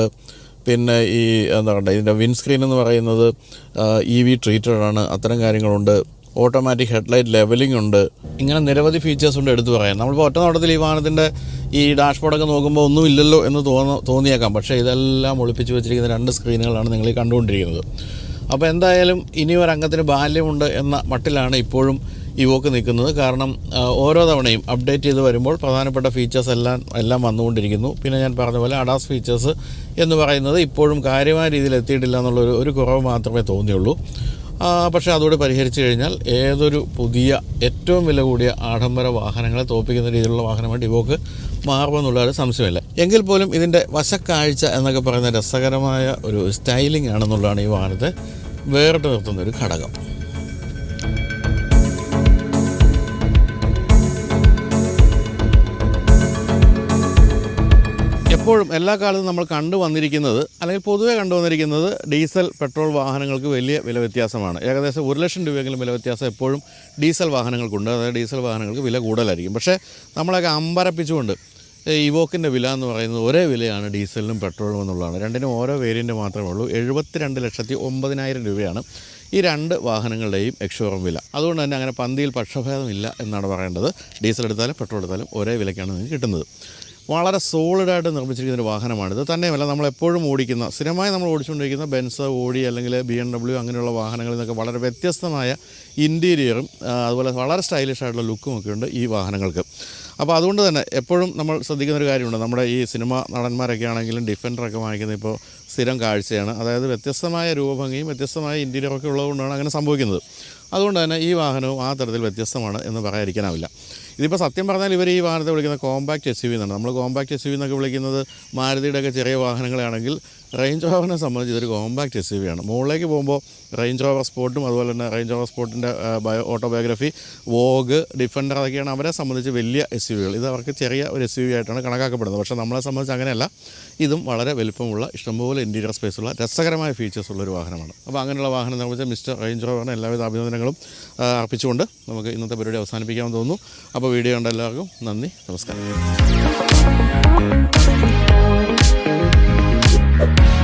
പിന്നെ ഈ എന്താ പറയുക ഇതിന്റെ വിൻസ്ക്രീൻ എന്ന് പറയുന്നത് ഇ വി ട്രീറ്റഡ് ആണ്. അത്തരം കാര്യങ്ങളുണ്ട്. ഓട്ടോമാറ്റിക് ഹെഡ്ലൈറ്റ് ലെവലിംഗ് ഉണ്ട്. ഇങ്ങനെ നിരവധി ഫീച്ചേഴ്സ് ഉണ്ട് എടുത്തു പറയാൻ. നമ്മളിപ്പോൾ ഒറ്റ നോട്ടത്തിൽ ഈ വാഹനത്തിന്റെ ഈ ഡാഷ്ബോർഡൊക്കെ നോക്കുമ്പോൾ ഒന്നും ഇല്ലല്ലോ എന്ന് തോന്ന തോന്നിയേക്കാം. പക്ഷേ ഇതെല്ലാം ഒളിപ്പിച്ച് വെച്ചിരിക്കുന്ന രണ്ട് സ്ക്രീനുകളാണ് നിങ്ങൾ കണ്ടുകൊണ്ടിരിക്കുന്നത്. അപ്പോൾ എന്തായാലും ഇനി ഒരു അംഗത്തിന് ബാല്യമുണ്ട് എന്ന മട്ടിലാണ് ഇപ്പോഴും ഈ വോക്ക് നിൽക്കുന്നത്. കാരണം ഓരോ തവണയും അപ്ഡേറ്റ് ചെയ്ത് വരുമ്പോൾ പ്രധാനപ്പെട്ട ഫീച്ചേഴ്സ് എല്ലാം എല്ലാം വന്നുകൊണ്ടിരിക്കുന്നു. പിന്നെ ഞാൻ പറഞ്ഞ പോലെ അഡാസ് ഫീച്ചേഴ്സ് എന്ന് പറയുന്നത് ഇപ്പോഴും കാര്യമായ രീതിയിൽ എത്തിയിട്ടില്ല എന്നുള്ളൊരു ഒരു കുറവ് മാത്രമേ തോന്നിയുള്ളൂ. പക്ഷേ അതോടെ പരിഹരിച്ചു കഴിഞ്ഞാൽ ഏതൊരു പുതിയ ഏറ്റവും വില കൂടിയ ആഡംബര വാഹനങ്ങളെ തോപ്പിക്കുന്ന രീതിയിലുള്ള വാഹനമായിട്ട് ഇവോക്ക് മാറുമെന്നുള്ള സംശയമില്ല. എങ്കിൽ പോലും ഇതിന്റെ വശക്കാഴ്ച എന്നൊക്കെ പറയുന്ന രസകരമായ ഒരു സ്റ്റൈലിംഗ് ആണെന്നുള്ളതാണ് ഈ വാഹനത്തെ വേറിട്ട് നിർത്തുന്ന ഒരു ഘടകം. എപ്പോഴും എല്ലാ കാലത്തും നമ്മൾ കണ്ടു വന്നിരിക്കുന്നത് അല്ലെങ്കിൽ പൊതുവെ കണ്ടുവന്നിരിക്കുന്നത് ഡീസൽ പെട്രോൾ വാഹനങ്ങൾക്ക് വലിയ വില വ്യത്യാസമാണ്. ഏകദേശം ഒരു ലക്ഷം രൂപയെങ്കിലും വില വ്യത്യാസം എപ്പോഴും ഡീസൽ വാഹനങ്ങൾക്കുണ്ട്. അതായത് ഡീസൽ വാഹനങ്ങൾക്ക് വില കൂടുതലായിരിക്കും. പക്ഷേ നമ്മളൊക്കെ അമ്പരപ്പിച്ചുകൊണ്ട് ഇവോക്കിന്റെ വില എന്ന് പറയുന്നത് ഒരേ വിലയാണ് ഡീസലിനും പെട്രോളിനും എന്നുള്ളതാണ്. രണ്ടിനും ഓരോ വേരിയന്റ് മാത്രമേ ഉള്ളൂ. എഴുപത്തിരണ്ട് ലക്ഷത്തി ഒമ്പതിനായിരം രൂപയാണ് ഈ രണ്ട് വാഹനങ്ങളുടെയും എക്സ്ഷോറൂം വില. അതുകൊണ്ട് തന്നെ അങ്ങനെ പന്തിയിൽ പക്ഷഭേദമില്ല എന്നാണ് പറയേണ്ടത്. ഡീസൽ എടുത്താലും പെട്രോൾ എടുത്താലും ഒരേ വിലയ്ക്കാണ് നിങ്ങൾക്ക് കിട്ടുന്നത്. വളരെ സോളിഡായിട്ട് നിർമ്മിച്ചിരിക്കുന്ന ഒരു വാഹനമാണിത് തന്നെയുമല്ല നമ്മൾ എപ്പോഴും ഓടിക്കുന്ന സ്ഥിരമായി നമ്മൾ ഓടിച്ചുകൊണ്ടിരിക്കുന്ന ബെൻസ് ഓടി അല്ലെങ്കിൽ ബി എം ഡബ്ല്യു അങ്ങനെയുള്ള വാഹനങ്ങളിൽ നിന്നൊക്കെ വളരെ വ്യത്യസ്തമായ ഇന്റീരിയറും അതുപോലെ വളരെ സ്റ്റൈലിഷ് ആയിട്ടുള്ള ലുക്കും ഒക്കെ ഉണ്ട് ഈ വാഹനങ്ങൾക്ക്. അപ്പോൾ അതുകൊണ്ട് തന്നെ എപ്പോഴും നമ്മൾ ശ്രദ്ധിക്കുന്ന ഒരു കാര്യമുണ്ട്. നമ്മുടെ ഈ സിനിമ നടന്മാരൊക്കെ ആണെങ്കിലും ഡിഫൻഡറൊക്കെ വാങ്ങിക്കുന്ന ഇപ്പോൾ സ്ഥിരം കാഴ്ചയാണ്. അതായത് വ്യത്യസ്തമായ രൂപഭംഗിയും വ്യത്യസ്തമായ ഇന്റീരിയറൊക്കെ ഉള്ളതുകൊണ്ടാണ് അങ്ങനെ സംഭവിക്കുന്നത്. അതുകൊണ്ട് തന്നെ ഈ വാഹനവും ആ തരത്തിൽ വ്യത്യസ്തമാണ് എന്ന് പറയാതിരിക്കാനാവില്ല. ഇതിപ്പോൾ സത്യം പറഞ്ഞാൽ ഇവർ ഈ വാഹനത്തെ വിളിക്കുന്നത് കോമ്പാക്ട് എസ് യു വി എന്നാണ് നമ്മൾ കോമ്പാക്ട് എസ് യു വി എന്നൊക്കെ വിളിക്കുന്നത് മാരുതിയുടെയൊക്കെ ചെറിയ വാഹനങ്ങളാണെങ്കിൽ റേഞ്ച് റോവറിനെ സംബന്ധിച്ച് ഇതൊരു കോമ്പാക്റ്റ് എസ് യു ആണ്. മുകളിലേക്ക് പോകുമ്പോൾ റേഞ്ച് റോവർ സ്പോർട്ടും അതുപോലെ തന്നെ റേഞ്ച് റോവർ സ്പോർട്ടിന്റെ ബയോ ഓട്ടോബയോഗ്രഫി വോഗ് ഡിഫൻഡർ അതൊക്കെയാണ് അവരെ സംബന്ധിച്ച് വലിയ എസ് യു വികൾ ഇത് അവർക്ക് ചെറിയ ഒരു എസ് യു വി ആയിട്ടാണ് കണക്കാക്കപ്പെടുന്നത്. പക്ഷേ നമ്മളെ സംബന്ധിച്ച് അങ്ങനെയല്ല. ഇതും വളരെ വലുപ്പമുള്ള ഇഷ്ടംപോലെ ഇന്റീരിയർ സ്പേസുള്ള രസകരമായ ഫീച്ചേഴ്സ് ഉള്ളൊരു വാഹനമാണ്. അപ്പോൾ അങ്ങനെയുള്ള വാഹനം നിർമ്മിച്ച മിസ്റ്റർ റേഞ്ച് റോവറിന് എല്ലാവിധ അഭിനന്ദനങ്ങളും അർപ്പിച്ചുകൊണ്ട് നമുക്ക് ഇന്നത്തെ പരിപാടി അവസാനിപ്പിക്കാമെന്ന് തോന്നുന്നു. അപ്പോൾ വീഡിയോ കണ്ട എല്ലാവർക്കും നന്ദി നമസ്കാരം. Bye.